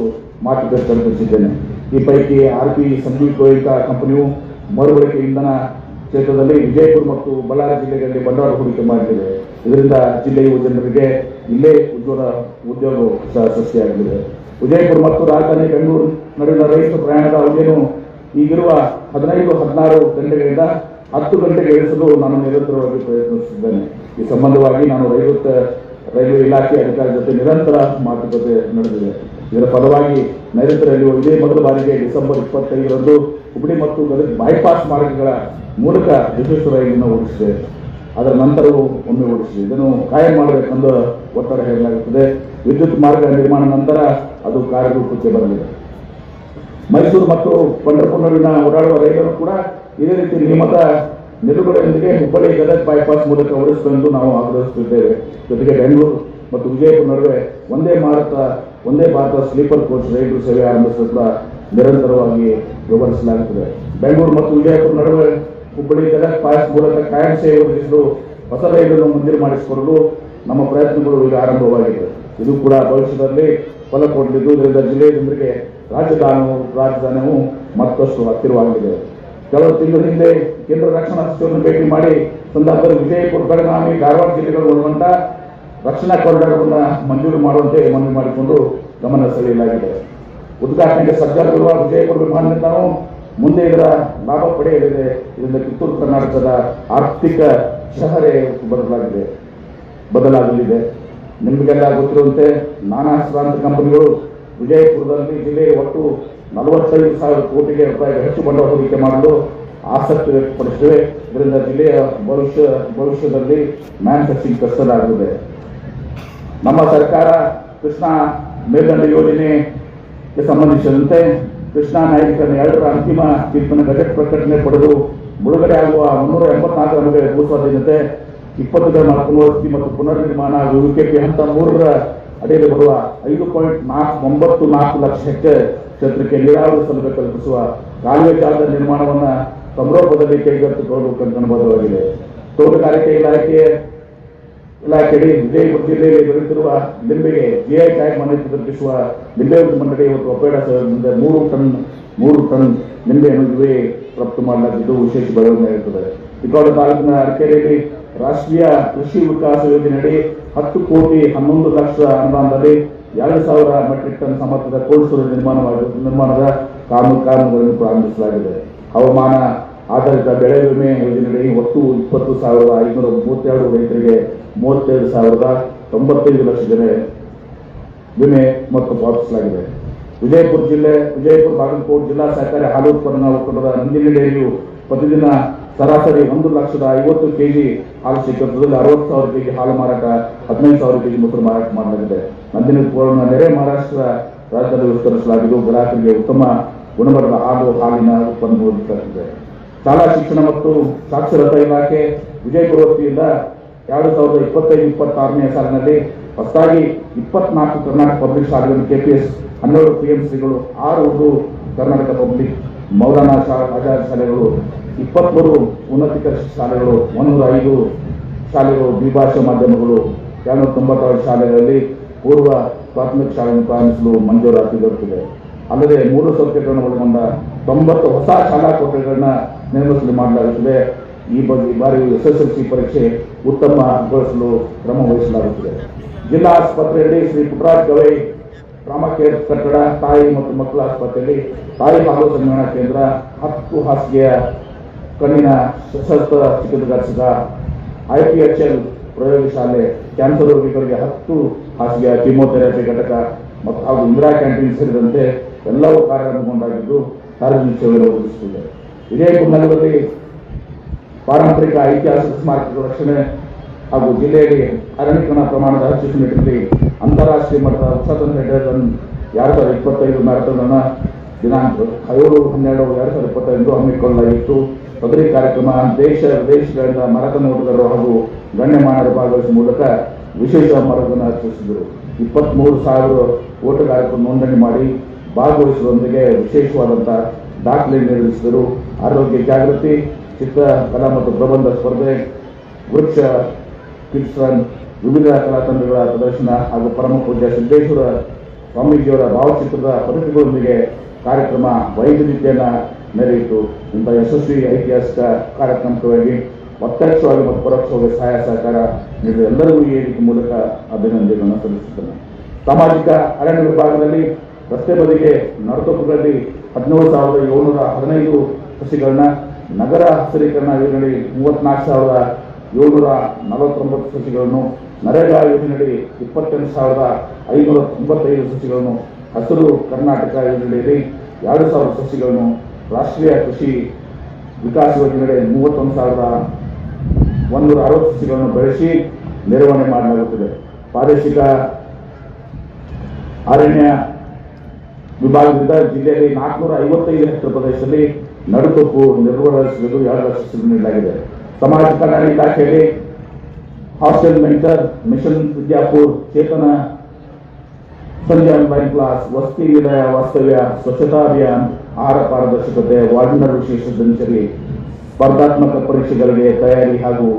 ಮಾತುಕತೆ ನಡೆಸಿದ್ದೇನೆ. ಈ ಪೈಕಿ ಆರ್ ಪಿ ಸಂದೀಪ್ ಕಂಪನಿಯು ಮರುಬಳಕೆ ಇಂಧನ ಕ್ಷೇತ್ರದಲ್ಲಿ ವಿಜಯಪುರ ಮತ್ತು ಬಳ್ಳಾರಿ ಜಿಲ್ಲೆಗಳಲ್ಲಿ ಬಂಡವಾಳ ಹೂಡಿಕೆ ಮಾಡಲಿದೆ ಇದರಿಂದ ಜಿಲ್ಲೆಯ ಜನರಿಗೆ ಇಲ್ಲೇ ಉದ್ಯೋಗ ಉದ್ಯೋಗ ಸಹ ಸೃಷ್ಟಿಯಾಗಲಿದೆ ವಿಜಯಪುರ ಮತ್ತು ರಾಜಧಾನಿ ಬೆಂಗಳೂರು ನಡುವಿನ ರೈಲು ಪ್ರಯಾಣದ ಅವಧಿಯನ್ನು ಈಗಿರುವ ಹದಿನೈದು, ಹದಿನಾರು ಗಂಟೆಗಳಿಂದ ಹತ್ತು ಗಂಟೆಗೆ ಇಳಿಸಲು ನಾನು ನಿರಂತರವಾಗಿ ಪ್ರಯತ್ನಿಸುತ್ತಿದ್ದೇನೆ. ಈ ಸಂಬಂಧವಾಗಿ ನಾನು ರೈಲ್ವೆ ರೈಲ್ವೆ ಇಲಾಖೆ ಅಧಿಕಾರಿ ಜೊತೆ ನಿರಂತರ ಮಾತುಕತೆ ನಡೆದಿದೆ. ಇದರ ಫಲವಾಗಿ ನೈಋತ್ಯದಲ್ಲಿ ಇದೇ ಮೊದಲ ಬಾರಿಗೆ ಡಿಸೆಂಬರ್ ಇಪ್ಪತ್ತೈದರಂದು ಹುಬ್ಬಳ್ಳಿ ಮತ್ತು ಗದಗ ಬೈಪಾಸ್ ಮಾರ್ಗಗಳ ಮೂಲಕ ವಿಶೇಷ ರೈಲನ್ನು ಓಡಿಸಿದೆ. ಅದರ ನಂತರವೂ ಒಮ್ಮೆ ಓಡಿಸಿದೆ. ಇದನ್ನು ಕಾಯಂ ಮಾಡಬೇಕೆಂದು ಒತ್ತಡ ಹೇಳಲಾಗುತ್ತದೆ ವಿದ್ಯುತ್ ಮಾರ್ಗ ನಿರ್ಮಾಣ ನಂತರ ಅದು ಕಾರ್ಯರೂಪಕ್ಕೆ ಬರಲಿದೆ. ಮೈಸೂರು ಮತ್ತು ಪಂಡರಪುರ ನಡುವಿನ ಓಡಾಡುವ ರೈಲನ್ನು ಕೂಡ ಇದೇ ರೀತಿ ನಿಯಮಿತ ನಿಲುಗಡೆಯೊಂದಿಗೆ ಹುಬ್ಬಳ್ಳಿ ಗದಗ ಬೈಪಾಸ್ ಮೂಲಕ ಓಡಿಸಬೇಕೆಂದು ನಾವು ಆಗ್ರಹಿಸುತ್ತಿದ್ದೇವೆ. ಜೊತೆಗೆ ಬೆಂಗಳೂರು ಮತ್ತು ವಿಜಯಪುರ ನಡುವೆ ಒಂದೇ ಭಾರತ ಒಂದೇ ಭಾರತ ಸ್ಲೀಪರ್ ಕೋಚ್ ರೈಲು ಸೇವೆ ಆರಂಭಿಸಲು ಕೂಡ ನಿರಂತರವಾಗಿ ವ್ಯವಹರಿಸಲಾಗುತ್ತದೆ ಬೆಂಗಳೂರು ಮತ್ತು ವಿಜಯಪುರ ನಡುವೆ ಹುಬ್ಬಳ್ಳಿ ಜಗತ್ ಪಾಸ್ ಮೂಲಕ ಕಾಯಂ ಸೇವೆ ಒದಗಿಸಲು ಹೊಸ ರೈಲನ್ನು ಮಂಜೂರು ಮಾಡಿಸಿಕೊಳ್ಳಲು ನಮ್ಮ ಪ್ರಯತ್ನಗಳು ಈಗ ಆರಂಭವಾಗಿದೆ ಇದು ಕೂಡ ಭವಿಷ್ಯದಲ್ಲಿ ಫಲ ಕೊಡಲಿದ್ದು ಇದರಿಂದ ಜಿಲ್ಲೆಯ ಜನರಿಗೆ ರಾಜಧಾನಿ ರಾಜಧಾನಿಯು ಮತ್ತಷ್ಟು ಹತ್ತಿರವಾಗಿದೆ. ಕೆಲವು ತಿಂಗಳ ಹಿಂದೆ ಕೇಂದ್ರ ರಕ್ಷಣಾ ಸಚಿವರನ್ನು ಭೇಟಿ ಮಾಡಿ ಸಂದರ್ಭದಲ್ಲಿ ವಿಜಯಪುರ, ಬೆಳಗಾವಿ, ಧಾರವಾಡ ಜಿಲ್ಲೆಗಳು ಒಳಗೊಂಡ ರಕ್ಷಣಾ ಕಾರಿಡಾರ್ಗಳನ್ನು ಮಂಜೂರು ಮಾಡುವಂತೆ ಮನವಿ ಮಾಡಿಕೊಂಡು ಗಮನ ಸೆಳೆಯಲಾಗಿದೆ. ಉದ್ಘಾಟನೆಗೆ ಸಜ್ಜಾಗಿರುವ ವಿಜಯಪುರ ವಿಮಾನ ನಿಲ್ದಾಣವು ಮುಂದೆ ಇದರ ಲಾಭ ಪಡೆಯಲಿದೆ. ಇದರಿಂದ ಕಿತ್ತೂರು ಕರ್ನಾಟಕದ ಆರ್ಥಿಕ ಶಹರೆ ಬದಲಾಗಿದೆ. ಬದಲಾಗಲಿದೆ. ನಿಮಗೆಲ್ಲ ಗೊತ್ತಿರುವಂತೆ ನಾನಾ ಹೆಸರಾಂತ ಕಂಪನಿಗಳು ವಿಜಯಪುರದಲ್ಲಿ ಜಿಲ್ಲೆಯ ಒಟ್ಟು ನಲವತ್ತೈದು ಸಾವಿರ ಕೋಟಿಗೆ ರೂಪಾಯಿ ಹೆಚ್ಚು ಬಂಡವಾಳ ಹೂಡಿಕೆ ಮಾಡಲು ಆಸಕ್ತಿ ವ್ಯಕ್ತಪಡಿಸಿವೆ. ಇದರಿಂದ ಜಿಲ್ಲೆಯ ಭವಿಷ್ಯ, ಭವಿಷ್ಯದಲ್ಲಿ ಮ್ಯಾನುಫ್ಯಾಕ್ಚರಿಂಗ್ ಕಷ್ಟದಾಗಲಿದೆ ನಮ್ಮ ಸರ್ಕಾರ ಕೃಷ್ಣಾ ಮೇಲ್ದಂಡ ಯೋಜನೆಗೆ ಸಂಬಂಧಿಸಿದಂತೆ ಕೃಷ್ಣಾ ನಾಯಕರ ಎರಡರ ಅಂತಿಮ ತೀರ್ಪಿನ ಬಜೆಟ್ ಪ್ರಕಟಣೆ ಪಡೆದು ಮುಳುಗಡೆ ಆಗುವ ಮುನ್ನೂರ ಎಂಬತ್ನಾಲ್ಕು ನಮಗೆ ಭೂಸ್ವಾಧೀನತೆ, ಇಪ್ಪತ್ತು ಗ್ರಾಮ ಪುನರ್ವಸತಿ ವಸತಿ ಮತ್ತು ಪುನರ್ ನಿರ್ಮಾಣ ಹಾಗೂ ಯುಕೆಪಿ ಹಂತ ಮೂರರ ಅಡಿಯಲ್ಲಿ ಬರುವ ಐದು ಪಾಯಿಂಟ್ ನಾಲ್ಕು ಒಂಬತ್ತು ನಾಲ್ಕು ಲಕ್ಷ ಹೆಕ್ಟೇರ್ ಕ್ಷೇತ್ರಕ್ಕೆ ನೀರಾವರಿ ಸೌಲಭ್ಯ ಕಲ್ಪಿಸುವ ಕಾಲುವೆ ಜಾಲದ ನಿರ್ಮಾಣವನ್ನು ಸಮರೋಪದಲ್ಲಿ ಕೈಗೆತ್ತಿಕೊಳ್ಳಬೇಕಂತ ಅನುಭವವಾಗಿದೆ. ತೋಟಗಾರಿಕೆ ಇಲಾಖೆ ಇಲಾಖೆಯಡಿ ವಿಜಯಪುರ ಜಿಲ್ಲೆಯಲ್ಲಿ ದೊರೆತಿರುವ ಲಿಂಬೆಗೆ ಜಿಐ ಟ್ಯಾಗ್ ಮಾನ್ಯತೆ ದೊರಕಿಸುವ ಲಿಂಬೆ ಮಂಡಳಿ ಇವತ್ತು ಒಪ್ಪೇಡ ಮೂರು ಟನ್ ಮೂರು ಟನ್ ಲಿಂಬೆಯನ್ನು ಇವೆ ರಫ್ತು ಮಾಡಲಾಗಿದ್ದು ವಿಶೇಷ ಬೆಳವಣಿಗೆ ಆಗಿರುತ್ತದೆ ಚಿಕ್ಕೋಡಿ ತಾಲೂಕಿನ ಅರಕೆರೆಯಲ್ಲಿ ರಾಷ್ಟ್ರೀಯ ಕೃಷಿ ವಿಕಾಸ ಯೋಜನೆಯಡಿ ಹತ್ತು ಕೋಟಿ ಹನ್ನೊಂದು ಲಕ್ಷ ಅನುದಾನದಲ್ಲಿ ಎರಡು ಸಾವಿರ ಮೆಟ್ರಿಕ್ ಟನ್ ಸಮರ್ಥದ ಕೋಲ್ಡ್ ಸ್ಟೋರೇಜ್ ನಿರ್ಮಾಣದ ಕಾಮ ಕಾನೂನುಗಳನ್ನು ಪ್ರಾರಂಭಿಸಲಾಗಿದೆ. ಹವಾಮಾನ ಆಧಾರಿತ ಬೆಳೆ ವಿಮೆ ಯೋಜನೆಯಡಿ ಒಟ್ಟು ಇಪ್ಪತ್ತು ಸಾವಿರದ ಐನೂರ ಮೂವತ್ತೆರಡು ರೈತರಿಗೆ ಮೂವತ್ತೇಳು ಸಾವಿರದ ತೊಂಬತ್ತೈದು ಲಕ್ಷ ಜನ ವಿಮೆ ಮೊತ್ತ ಪಾವತಿಸಲಾಗಿದೆ. ವಿಜಯಪುರ ಜಿಲ್ಲೆ, ವಿಜಯಪುರ ಬಾಗಲಕೋಟೆ ಜಿಲ್ಲಾ ಸಹಕಾರಿ ಹಾಲು ಉತ್ಪನ್ನ ಒಕ್ಕೂಟದ ನಂದಿನಿ ಡೈರಿಯು ಪ್ರತಿದಿನ ಸರಾಸರಿ ಒಂದು ಲಕ್ಷದ ಐವತ್ತು ಕೆಜಿ ಹಾಲು ಶೇಖರಿಸದಲ್ಲಿ ಅರವತ್ತು ಸಾವಿರ ಕೆಜಿ ಹಾಲು ಮಾರಾಟ, ಹದಿನೈದು ಸಾವಿರ ಕೆಜಿ ಮೊಸರು ಮಾರಾಟ ಮಾಡಲಾಗಿದೆ. ನಂದಿನಿ ಪೂರ್ಣ ನೆರೆ ಮಹಾರಾಷ್ಟ್ರ ರಾಜ್ಯದಲ್ಲಿ ವಿಸ್ತರಿಸಲಾಗಿದ್ದು ಗ್ರಾಹಕರಿಗೆ ಉತ್ತಮ ಗುಣಮಟ್ಟದ ಹಾಲು, ಹಾಲಿನ ಉತ್ಪನ್ನ ಶಾಲಾ ಶಿಕ್ಷಣ ಮತ್ತು ಸಾಕ್ಷರತಾ ಇಲಾಖೆ ವಿಜಯಪುರ ವತಿಯಿಂದ ಎರಡು ಸಾವಿರದ ಇಪ್ಪತ್ತೈದು, ಇಪ್ಪತ್ತಾರನೇ ಸಾಲಿನಲ್ಲಿ ಹೊಸದಾಗಿ ಇಪ್ಪತ್ನಾಲ್ಕು ಕರ್ನಾಟಕ ಪಬ್ಲಿಕ್ ಶಾಲೆಗಳು, ಕೆಪಿಎಸ್ ಹನ್ನೆರಡು ಪಿ ಎಂ ಸಿಗಳು ಆರು ಉರ್ದು ಕರ್ನಾಟಕ ಪಬ್ಲಿಕ್ ಮೌಲಾನಾ ಶಾ ಆಜಾದ್ ಶಾಲೆಗಳು, ಇಪ್ಪತ್ಮೂರು ಉನ್ನತ ಶಾಲೆಗಳು ಒಂದೂರ ಐದು ಶಾಲೆಗಳು, ದ್ವಿಭಾಷಾ ಮಾಧ್ಯಮಗಳು ಎರಡು ತೊಂಬತ್ತಾರು ಶಾಲೆಗಳಲ್ಲಿ ಪೂರ್ವ ಪ್ರಾಥಮಿಕ ಶಾಲೆಯನ್ನು ಪ್ರಾರಂಭಿಸಲು ಮಂಜೂರಾತಿ ದೊರಕಿದೆ ಅಲ್ಲದೆ ಮೂರು ಸೌಕರ್ಯಗಳನ್ನು ಒಳಗೊಂಡ ತೊಂಬತ್ತು ಹೊಸ ಶಾಲಾ ಕೊಠಡಿಗಳನ್ನ ನಿರ್ಮಿಸಲು ಮಾಡಲಾಗುತ್ತದೆ. ಈ ಬಗ್ಗೆ ಬಾರಿ ಎಸ್ ಎಸ್ ಎಲ್ ಸಿ ಪರೀಕ್ಷೆ ಉತ್ತಮಗೊಳಿಸಲು ಕ್ರಮ ವಹಿಸಲಾಗುತ್ತಿದೆ. ಜಿಲ್ಲಾ ಆಸ್ಪತ್ರೆಯಲ್ಲಿ ಶ್ರೀ ಪುಟ್ಟರಾಜ್ ಗವೈ ಟ್ರಾಮಾ ಕಟ್ಟಡ ತಾಯಿ ಮತ್ತು ಮಕ್ಕಳ ಆಸ್ಪತ್ರೆಯಲ್ಲಿ ತಾಯಿ ಹಾಲು ಸಂಗ್ರಹಣ ಕೇಂದ್ರ ಹತ್ತು ಹಾಸಿಗೆಯ ಕಣ್ಣಿನ ಸಶಸ್ತ್ರ ಚಿಕಿತ್ಸಕ ಐಪಿಎಚ್ಎಲ್ ಪ್ರಯೋಗಶಾಲೆ ಕ್ಯಾನ್ಸರ್ ರೋಗಿಗಳಿಗೆ ಹತ್ತು ಹಾಸಿಗೆಯ ಕೀಮೋಥೆರಪಿ ಘಟಕ ಮತ್ತು ಹಾಗೂ ಇಂದಿರಾ ಕ್ಯಾಂಟೀನ್ ಸೇರಿದಂತೆ ಎಲ್ಲವೂ ಕಾರ್ಯಾರಂಭಗೊಂಡಾಗಿದ್ದು ಕಾರ್ಯನಿರ್ವಹಿಸಲು ಒದಗಿಸುತ್ತಿದೆ ಇದೇ ನಗರದಲ್ಲಿ ಪಾರಂಪರಿಕ ಐತಿಹಾಸಿಕ ಸ್ಮಾರಕಗಳ ರಕ್ಷಣೆ ಹಾಗೂ ಜಿಲ್ಲೆಯಲ್ಲಿ ಅರಣ್ಯೀಕರಣ ಪ್ರಮಾಣದ ರಕ್ಷಣೆ ನಿಟ್ಟಿನಲ್ಲಿ ಅಂತಾರಾಷ್ಟ್ರೀಯ ಮಟ್ಟದ ಸ್ವಾತಂತ್ರ್ಯ ಡೇಟನ್ ಎರಡು ಸಾವಿರದ ಇಪ್ಪತ್ತೈದು ಮ್ಯಾರಥಾನ್ ಅನ್ನ ದಿನಾಂಕ ಐವರು ಹನ್ನೆರಡು ಎರಡು ಸಾವಿರದ ಇಪ್ಪತ್ತೈದು ಹಮ್ಮಿಕೊಳ್ಳಲಾಗಿತ್ತು. ಪದವಿ ಕಾರ್ಯಕ್ರಮ ದೇಶ ವಿದೇಶಗಳಿಂದ ಮರದ ಓಟಗಾರರು ಹಾಗೂ ಗಣ್ಯಮಾನ್ಯರು ಭಾಗವಹಿಸುವ ಮೂಲಕ ವಿಶೇಷ ಮರದನ್ನು ಆಚರಿಸಿದರು. ಇಪ್ಪತ್ತ್ಮೂರು ಸಾವಿರ ಓಟಗಾರರು ನೋಂದಣಿ ಮಾಡಿ ಭಾಗವಹಿಸುವುದರೊಂದಿಗೆ ವಿಶೇಷವಾದಂಥ ದಾಖಲೆ ನಿರ್ಮಿಸಿದರು. ಆರೋಗ್ಯ ಜಾಗೃತಿ ಚಿತ್ರಕಲಾ ಮತ್ತು ಪ್ರಬಂಧ ಸ್ಪರ್ಧೆ, ವೃಕ್ಷ ಕಿಡ್ಸ್ ರನ್ ವಿವಿಧ ಕಲಾ ತಂಡಗಳ ಪ್ರದರ್ಶನ ಹಾಗೂ ಪರಮ ಪೂಜ್ಯ ಸಿದ್ದೇಶ್ವರ ಸ್ವಾಮೀಜಿಯವರ ಭಾವಚಿತ್ರದ ಪದಕಗಳೊಂದಿಗೆ ಕಾರ್ಯಕ್ರಮ ವೈವಿಧ್ಯತೆಯನ್ನು ನಡೆಯಿತು ಇಂಥ ಯಶಸ್ವಿ ಐತಿಹಾಸಿಕ ಕಾರ್ಯಕ್ರಮವಾಗಿ ಪ್ರತ್ಯಕ್ಷವಾಗಿ ಮತ್ತು ಪರೋಕ್ಷವಾಗಿ ಸಹಾಯ ಸಹಕಾರ ನೀಡಿದ ಎಲ್ಲರಿಗೂ ಈ ಮೂಲಕ ಅಭಿನಂದನೆಗಳನ್ನು ಸಲ್ಲಿಸುತ್ತೇನೆ. ಸಾಮಾಜಿಕ ಅರಣ್ಯ ವಿಭಾಗದಲ್ಲಿ ರಸ್ತೆ ಬದಿಗೆ ನರತೋಪುಗಳಲ್ಲಿ ಹದಿನೇಳು ಸಾವಿರದ ಏಳ್ನೂರ ಹದಿನೈದು ಸಸಿಗಳನ್ನ ನಗರ ಹಸ್ತರೀಕರಣ ಯೋಜನೆಯಡಿ ಮೂವತ್ನಾಲ್ಕು ಸಾವಿರದ ಏಳ್ನೂರ ನಲವತ್ತೊಂಬತ್ತು ಸಸಿಗಳನ್ನು, ನರೇಗಾ ಯೋಜನೆಯಡಿ ಇಪ್ಪತ್ತೆಂಟು ಸಾವಿರದ ಐನೂರ ತೊಂಬತ್ತೈದು ಸಸಿಗಳನ್ನು, ಹಸಿರು ಕರ್ನಾಟಕ ಯೋಜನೆಯಲ್ಲಿ ಎರಡು ಸಾವಿರ ಸಸಿಗಳನ್ನು ರಾಷ್ಟ್ರೀಯ ಕೃಷಿ ವಿಕಾಸ ಯೋಜನೆಯಡಿ ಮೂವತ್ತೊಂದು ಸಾವಿರದ ಒಂದೂರ ಅರವತ್ತು ಸಸಿಗಳನ್ನು ಬೆಳೆಸಿ ನಿರ್ವಹಣೆ ಮಾಡಲಾಗುತ್ತದೆ. ಪ್ರಾದೇಶಿಕ ಅರಣ್ಯ ವಿಭಾಗದಿಂದ ಜಿಲ್ಲೆಯಲ್ಲಿ ನಾಲ್ಕುನೂರ ಐವತ್ತೈದು ಹೆಕ್ಟರ್ ಪ್ರದೇಶದಲ್ಲಿ ನಡುತೊಪ್ಪು ನಿರ್ವಹಿಸಲು ಎರಡು ಶಿಕ್ಷಣ ನೀಡಲಾಗಿದೆ. ಸಮಾಜ ಕಲ್ಯಾಣ ಇಲಾಖೆಯಲ್ಲಿ hostel mentor mission Vidyapur, Chetana, ಸಂಜೆ ಆನ್ಲೈನ್ ಕ್ಲಾಸ್ ವಸತಿ ನಿಲಯ, ವಾಸ್ತವ್ಯ, ಸ್ವಚ್ಛತಾ ಅಭಿಯಾನ, ಆಹಾರ ಪಾರದರ್ಶಕತೆ, ವಾರ್ಡಿನರ್ ವಿಶೇಷ ದಿನಚರಿ ಸ್ಪರ್ಧಾತ್ಮಕ ಪರೀಕ್ಷೆಗಳಿಗೆ ತಯಾರಿ ಹಾಗೂ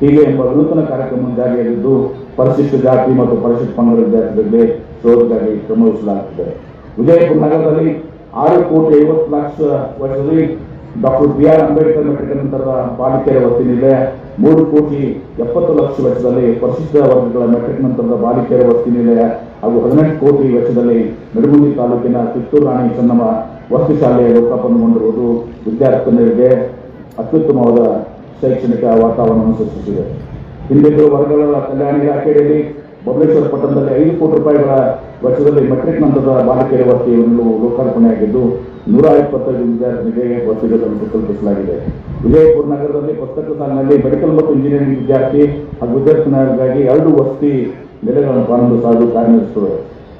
ಹೀಗೆ ಎಂಬ ನೂತನ ಕಾರ್ಯಕ್ರಮ ಜಾರಿಯಲ್ಲಿದ್ದು, ಪರಿಶಿಷ್ಟ ಜಾತಿ ಮತ್ತು ಪರಿಶಿಷ್ಟ ಪಂಗಡ ವಿದ್ಯಾರ್ಥಿಗಳಿಗೆ ಶೋಧಕ್ಕಾಗಿ ಕ್ರಮವಹಿಸಲಾಗುತ್ತದೆ ವಿಜಯಪುರ ನಗರದಲ್ಲಿ ಆರು ಕೋಟಿ ಐವತ್ತು ಲಕ್ಷ ವರ್ಷದಲ್ಲಿ ಡಾಕ್ಟರ್ ಬಿ ಆರ್ ಅಂಬೇಡ್ಕರ್ ಮೆಟ್ರಿಕನಂತರದ ಬಾಲಿಕೆಯ ಬಾಲಿಕೆಯರ ವಸತಿ ಮೂರು ಕೋಟಿ ಎಪ್ಪತ್ತು ಲಕ್ಷ ವೆಚ್ಚದಲ್ಲಿ ಪರಿಶಿಷ್ಟ ವರ್ಗಗಳ ಮೆಟ್ರಿಕ್ ನಂತರದ ಬಾಲಿಕೆಯರ ವಸತಿ ನಿಲಯ ಹಾಗೂ ಹದಿನೆಂಟು ಕೋಟಿ ವೆಚ್ಚದಲ್ಲಿ ನಡುಗುಂದಿ ತಾಲೂಕಿನ ಕಿತ್ತೂರು ರಾಣಿ ಚೆನ್ನಮ್ಮ ವಸತಿ ಶಾಲೆಯ ಲೋಕಾರ್ಪಣೆಗೊಂಡಿರುವುದು ವಿದ್ಯಾರ್ಥಿನಿಯರಿಗೆ ಅತ್ಯುತ್ತಮವಾದ ಶೈಕ್ಷಣಿಕ ವಾತಾವರಣವನ್ನು ಸೃಷ್ಟಿಸಿದೆ. ಹಿಂದುಳಿದ ವರ್ಗಗಳ ಕಲ್ಯಾಣ ಇಲಾಖೆಯಲ್ಲಿ ಬಬಲೇಶ್ವರ ಪಟ್ಟಣದಲ್ಲಿ ಐದು ಕೋಟಿ ರೂಪಾಯಿಗಳ ವೆಚ್ಚದಲ್ಲಿ ಮೆಟ್ರಿಕ್ ನಂತರದ ಬಾಲಕಿಯರ ವಸತಿಯನ್ನು ಲೋಕಾರ್ಪಣೆಯಾಗಿದ್ದು, ನೂರ ಇಪ್ಪತ್ತೈದು ವಿದ್ಯಾರ್ಥಿಗಳಿಗೆ ವಸತಿಗಳನ್ನು ಕಲ್ಪಿಸಲಾಗಿದೆ. ವಿಜಯಪುರ ನಗರದಲ್ಲಿ ಪುಸ್ತಕ ಸಾಲಿನಲ್ಲಿ ಮೆಡಿಕಲ್ ಮತ್ತು ಇಂಜಿನಿಯರಿಂಗ್ ವಿದ್ಯಾರ್ಥಿ ಹಾಗೂ ವಿದ್ಯಾರ್ಥಿನಿಯರಿಗಾಗಿ ಎರಡು ವಸತಿ ನೆಲೆಗಳನ್ನು ಪ್ರಾರಂಭಿಸಲು ಕಾರ್ಯನಿರ್ವಹಿಸುತ್ತದೆ.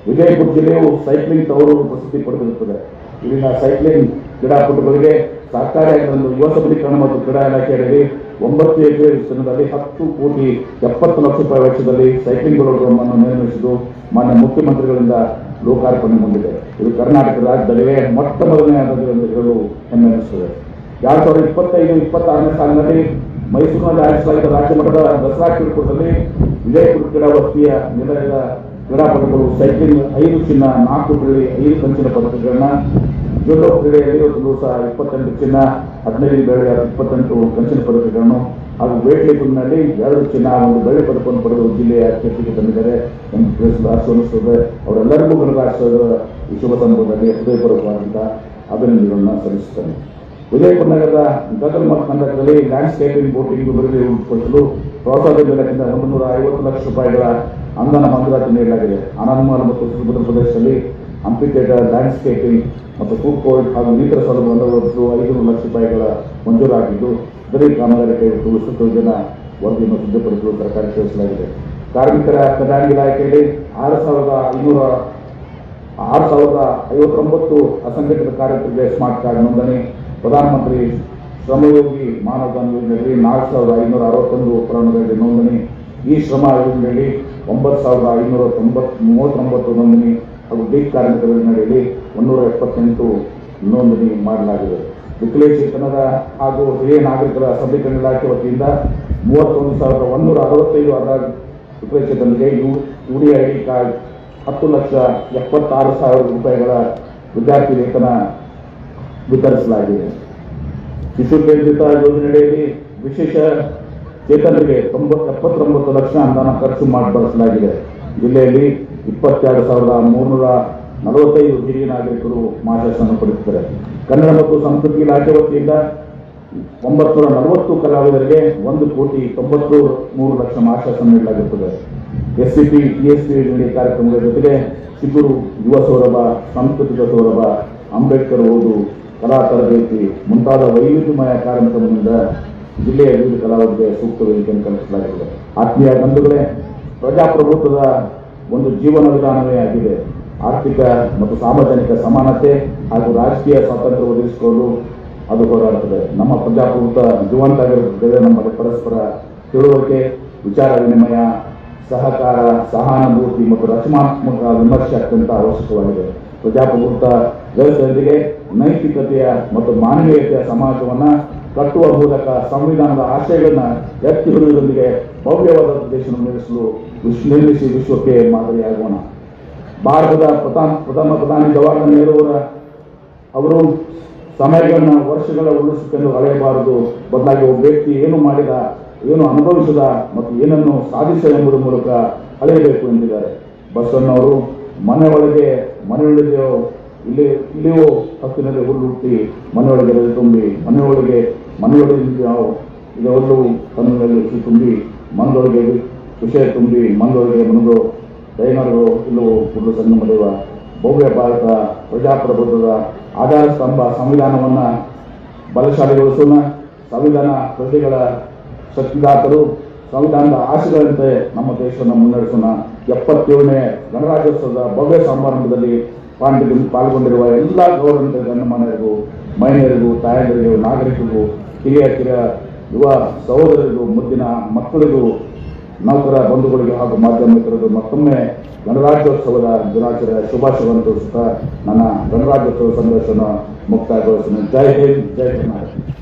ವಿಜಯಪುರ ಜಿಲ್ಲೆಯು ಸೈಕ್ಲಿಂಗ್ ತವರು ಪ್ರಸಿದ್ಧಿ ಪಡೆದಿರುತ್ತದೆ. ಇಲ್ಲಿನ ಸೈಕ್ಲಿಂಗ್ ಕ್ರೀಡಾಪಟುಗಳಿಗೆ ಸಹಕಾರಿಯಾಗಿ ಯುವ ಸಬಲೀಕರಣ ಮತ್ತು ಕ್ರೀಡಾ ಇಲಾಖೆಯಲ್ಲಿ ಒಂಬತ್ತು ಎಕರೆ ವಿಸ್ತೀರ್ಣದಲ್ಲಿ ಹತ್ತು ಕೋಟಿ ಎಪ್ಪತ್ತು ಲಕ್ಷ ರೂಪಾಯಿ ವೆಚ್ಚದಲ್ಲಿ ಸೈಕ್ಲಿಂಗ್ ಗೋಳಗಳನ್ನು ನಿರ್ಮಿಸಿದ್ದು ಮಾನ್ಯ ಮುಖ್ಯಮಂತ್ರಿಗಳಿಂದ ಲೋಕಾರ್ಪಣೆಗೊಂಡಿದೆ ಇದು ಕರ್ನಾಟಕ ರಾಜ್ಯದಲ್ಲಿಯೇ ಮೊಟ್ಟ ಮೊದಲನೆಯದಾಗಿದೆ ಎಂದು ಹೇಳಲು ಹೆಮ್ಮೆ ಅನಿಸುತ್ತದೆ ಎರಡ್ ಸಾವಿರದ ಇಪ್ಪತ್ತೈದು, ಇಪ್ಪತ್ತಾರನೇ ಸಾಲಿನಲ್ಲಿ ಮೈಸೂರಿನಲ್ಲಿ ಆಯೋಜಿಸಲಾಗಿದ್ದ ರಾಜ್ಯ ಮಟ್ಟದ ದಸರಾ ಕ್ರೀಡಾಕೂಟದಲ್ಲಿ ವಿಜಯಪುರ ಕ್ರೀಡಾ ವಸ್ತಿಯ ನಿಲಯದ ಕ್ರೀಡಾಪಟುಗಳು ಸೈಕ್ಲಿಂಗ್ ಐದು ಚಿನ್ನ, ನಾಲ್ಕು ಬೆಳ್ಳಿ, ಐದು ಕಂಚಿನ ಪದಕಗಳನ್ನ ಜುಡೋ ಕ್ರೀಡೆಯಲ್ಲಿ ಒಂದು ದಿವಸ ಇಪ್ಪತ್ತೆಂಟು ಚಿನ್ನ, ಹದಿನೈದು ಬೆಳ್ಳಿ ಇಪ್ಪತ್ತೆಂಟು ಕಂಚಿನ ಪದಕಗಳನ್ನು ಹಾಗೂ ವೇಟ್ ಲಿಫ್ಟಿಂಗ್ನಲ್ಲಿ ಎರಡು ಚಿನ್ನ, ಒಂದು ಬೆಳ್ಳಿ ಪದಕವನ್ನು ಪಡೆದು ಜಿಲ್ಲೆಯ ಕೀರ್ತಿಗೆ ತಂದಿದ್ದಾರೆ ಎಂದು ತಿಳಿಸಲು ಆಶ್ವಾಸಿಸುತ್ತದೆ ಅವರೆಲ್ಲರಿಗೂ ಗಣರಾಜ್ಯದ ಈ ಶುಭ ಸಂದರ್ಭದಲ್ಲಿ ಹೃದಯಪೂರ್ವಕವಾದಂತಹ ಅಭಿನಂದನೆಗಳನ್ನು ಸಲ್ಲಿಸುತ್ತೇನೆ. ವಿಜಯಪುರ ನಗರದ ಗಗಲ್ ಮಠ ಕಂದಕದಲ್ಲಿ ಲ್ಯಾಂಡ್ಸ್ಕೇಪಿಂಗ್ ಬೋಟಿಂಗ್ ಬರಲಿ ರೂಪಿಸಲು ಪ್ರೋತ್ಸಾಹದ ಇಲಾಖೆಯಿಂದ ಒಂದು ನೂರ ಐವತ್ತು ಲಕ್ಷ ರೂಪಾಯಿಗಳ ಅನುದಾನ ಮಂಜೂರಾತಿ ನೀಡಲಾಗಿದೆ. ಅನಾನುಮಾನ ಮತ್ತು ಸುಭದ್ರ ಪ್ರದೇಶದಲ್ಲಿ ಹಂಪಿ ಥಿಯೇಟರ್ ಲ್ಯಾಂಡ್ಸ್ಕೇಪಿಂಗ್ ಮತ್ತು ಫುಡ್ ಕೋರ್ಟ್ ಹಾಗೂ ಇನ್ನಿತರ ಸೌಲಭ್ಯವನ್ನು ಒಟ್ಟು ಐನೂರು ಲಕ್ಷ ರೂಪಾಯಿಗಳ ಮಂಜೂರಾಗಿದ್ದು ಇದರ ಕಾಮಗಾರಿ ಕೈಗೊಳ್ಳು ವಿಸ್ತೃತ ವರದಿಯನ್ನು ಸಿದ್ಧಪಡಿಸಲು ಸರ್ಕಾರ ತಿಳಿಸಲಾಗಿದೆ ಕಾರ್ಮಿಕರ ಕಲ್ಯಾಣ ಇಲಾಖೆಯಲ್ಲಿ ಆರು ಸಾವಿರದ ಐನೂರ, ಆರು ಸಾವಿರದ ಐವತ್ತೊಂಬತ್ತು ಅಸಂಘಟಿತ ಕಾರ್ಮಿಕರಿಗೆ ಸ್ಮಾರ್ಟ್ ಕಾರ್ಡ್ ನೋಂದಣಿ, ಪ್ರಧಾನಮಂತ್ರಿ ಶ್ರಮಯೋಗಿ ಮಾನವಧನ ಯೋಜನೆಯಲ್ಲಿ ನಾಲ್ಕು ಸಾವಿರದ ಐನೂರ ಅರವತ್ತೊಂದು ಪ್ರಮಾಣದಲ್ಲಿ ನೋಂದಣಿ, ಈ ಶ್ರಮ ಯೋಜನೆಯಲ್ಲಿ ಒಂಬತ್ತು ಸಾವಿರದ ಐನೂರ ತೊಂಬತ್ತು, ಮೂವತ್ತೊಂಬತ್ತು ನೋಂದಣಿ ಹಾಗೂ ಬಿ ಕಾರ್ಮಿಕರ ಯೋಜನೆಯಲ್ಲಿ ಮುನ್ನೂರ ಎಪ್ಪತ್ತೆಂಟು ನೋಂದಣಿ ಮಾಡಲಾಗಿದೆ. ವಿಕಲಚೇತನರ ಹಾಗೂ ಹಿರಿಯ ನಾಗರಿಕರ ಸಬಲೀಕರಣ ಇಲಾಖೆ ವತಿಯಿಂದ ಮೂವತ್ತೊಂದು ಸಾವಿರದ ಒಂದೂರ ಅರವತ್ತೈದು ಅರ್ಹ ವಿಕಲಚೇತನರಿಗೆ U U D I D card ಹತ್ತು ಲಕ್ಷ ಎಪ್ಪತ್ತಾರು ಸಾವಿರ ರೂಪಾಯಿಗಳ ವಿದ್ಯಾರ್ಥಿ ವೇತನ ವಿತರಿಸಲಾಗಿದೆ. ಶಿಶು ಕೇಂದ್ರಿತ ಯೋಜನೆಯಡಿಯಲ್ಲಿ ವಿಶೇಷ ಚೇತನರಿಗೆ ತೊಂಬತ್ತು ಎಪ್ಪತ್ತೊಂಬತ್ತು ಲಕ್ಷ ಅನುದಾನ ಖರ್ಚು ಮಾಡಿ ಬಳಸಲಾಗಿದೆ. ಜಿಲ್ಲೆಯಲ್ಲಿ ಇಪ್ಪತ್ತೆರಡು ಸಾವಿರದ ಮುನ್ನೂರ ನಲವತ್ತೈದು ಹಿರಿಯ ನಾಗರಿಕರು ಮಾರ್ಗದರ್ಶನ ಪಡೆಯುತ್ತಾರೆ ಕನ್ನಡ ಮತ್ತು ಸಂಸ್ಕೃತಿ ಇಲಾಖೆ ವತಿಯಿಂದ ಒಂಬತ್ತು ನೂರ ನಲವತ್ತು ಕಲಾವಿದರಿಗೆ ಒಂದು ಕೋಟಿ ತೊಂಬತ್ತು ಮೂರು ಲಕ್ಷ ಮಾರ್ಗದರ್ಶನ ನೀಡಲಾಗುತ್ತದೆ. S C P T S P ಕಾರ್ಯಕ್ರಮಗಳ ಜೊತೆಗೆ ಚಿಗುರು ಯುವ ಸೌರಭ ಸಾಂಸ್ಕೃತಿಕ ಸೌರಭ, ಅಂಬೇಡ್ಕರ್ ಓದು, ಕಲಾ ತರಬೇತಿ ಮುಂತಾದ ವೈವಿಧ್ಯಮಯ ಕಾರ್ಯಕ್ರಮದಿಂದ ಜಿಲ್ಲೆಯ ವಿವಿಧ ಕಲಾವಿದರಿಗೆ ಸೂಕ್ತ ವೇದಿಕೆಯನ್ನು ಕಲ್ಪಿಸಲಾಗಿದೆ. ಆತ್ಮೀಯ ಬಂಧುಗಳೇ, ಪ್ರಜಾಪ್ರಭುತ್ವದ ಒಂದು ಜೀವನ ವಿಧಾನವೇ ಆಗಿದೆ. ಆರ್ಥಿಕ ಮತ್ತು ಸಾರ್ವಜನಿಕ ಸಮಾನತೆ ಹಾಗೂ ರಾಜಕೀಯ ಸ್ವಾತಂತ್ರ್ಯ ಒದಗಿಸಿಕೊಂಡು ಅದು ಹೋರಾಡುತ್ತದೆ. ನಮ್ಮ ಪ್ರಜಾಪ್ರಭುತ್ವ ಜೀವಂತಾಗಿರುತ್ತದೆ ನಮ್ಮಲ್ಲಿ ಪರಸ್ಪರ ತಿಳುವಳಿಕೆ, ವಿಚಾರ ವಿನಿಮಯ, ಸಹಕಾರ, ಸಹಾನುಭೂತಿ ಮತ್ತು ರಚನಾತ್ಮಕ ವಿಮರ್ಶೆ ಅತ್ಯಂತ ಅವಶ್ಯಕವಾಗಿದೆ. ಪ್ರಜಾಪ್ರಭುತ್ವ ವ್ಯವಸ್ಥೆಯೊಂದಿಗೆ ನೈತಿಕತೆಯ ಮತ್ತು ಮಾನವೀಯತೆಯ ಸಮಾಜವನ್ನು ಕಟ್ಟುವ ಮೂಲಕ ಸಂವಿಧಾನದ ಆಶಯಗಳನ್ನು ಎತ್ತಿ ಹಿಡಿಯುವುದರೊಂದಿಗೆ ಭವ್ಯವಾದ ದೇಶವನ್ನು ನಿರ್ಮಿಸಲು ನಿರ್ಮಿಸಿ ವಿಶ್ವಕ್ಕೆ ಮಾದರಿಯಾಗೋಣ. ಭಾರತದ ಪ್ರಧಾನ, ಪ್ರಥಮ ಪ್ರಧಾನಿ ಜವಾಹರ್ಲಾಲ್ ನೆಹರೂರ ಅವರು ಸಮಯಗಳನ್ನ ವರ್ಷಗಳ ಉಳಿಸಿಕೊಂಡು ಅಳೆಯಬಾರದು. ಬದಲಾಗಿ ಒಬ್ಬ ವ್ಯಕ್ತಿ ಏನು ಮಾಡಿದ, ಏನು ಅನುಭವಿಸಿದ ಮತ್ತು ಏನನ್ನು ಸಾಧಿಸ ಎಂಬುದರ ಮೂಲಕ ಅಳೆಯಬೇಕು ಎಂದಿದ್ದಾರೆ. ಬಸವಣ್ಣವರು ಮನೆಯೊಳಗೆ ಮನೆಯೊಳಗೆ ಇಲ್ಲಿ, ಇಲ್ಲಿಯೋ ಹತ್ತಿನಲ್ಲಿ ಹುಲ್ಲು ಹುಟ್ಟಿ ಮನೆಯೊಳಗೆ ತುಂಬಿ ಮನೆಯೊಳಗೆ ಮನೆಯೊಳಗೆ ನಾವು ಇದೆಲ್ಲವೂ ರುಚಿ ತುಂಬಿ ಮನದೊಳಗೆ ವಿಷಯ ತುಂಬಿ ಮಂಗಳೂರಿಗೆ ಬಂದು ಜೈನರು ಇಲ್ಲವೋ ಕುಡಿದು ಸಂಗಮ ದೇವ ಭವ್ಯ ಭಾರತ ಪ್ರಜಾಪ್ರಭುತ್ವದ ಆಧಾರ ಸ್ತಂಭ ಸಂವಿಧಾನವನ್ನು ಬಲಶಾಲಿಗೊಳಿಸೋಣ. ಸಂವಿಧಾನ ಪ್ರಜೆಗಳ ಶಕ್ತಿದಾತರು, ಸಂವಿಧಾನದ ಆಶೆಗಳಂತೆ ನಮ್ಮ ದೇಶವನ್ನು ಮುನ್ನಡೆಸೋಣ. ಎಪ್ಪತ್ತೇಳನೇ ಗಣರಾಜ್ಯೋತ್ಸವದ ಭವ್ಯ ಸಮಾರಂಭದಲ್ಲಿ ಪಾಂಡಿಗೆ ಪಾಲ್ಗೊಂಡಿರುವ ಎಲ್ಲ ಗೌರವಂತ ಗಣ್ಯಮಾನ್ಯರಿಗೂ, ಮಹಿಳೆಯರಿಗೂ, ತಾಯಂದಿರಿಗೂ, ನಾಗರಿಕರಿಗೂ, ಹಿರಿಯ, ಕಿರಿಯ, ಯುವ ಸಹೋದರರಿಗೂ, ಮುದ್ದಿನ ಮಕ್ಕಳಿಗೂ ನೌಕರ ಬಂಧುಗಳಿಗೆ ಹಾಗೂ ಮಾಧ್ಯಮ ಮಿತ್ರರು ಮತ್ತೊಮ್ಮೆ ಗಣರಾಜ್ಯೋತ್ಸವದ ದಿನಾಚರಣೆಯ ಶುಭಾಶಯವನ್ನು ತೋರಿಸುತ್ತಾ ನನ್ನ ಗಣರಾಜ್ಯೋತ್ಸವ ಸಂದೇಶವನ್ನು ಮುಕ್ತಾಯಗೊಳಿಸುತ್ತೇನೆ. ಜೈ ಹಿಂದ್, ಜೈ ಕರ್ನಾಟಕ.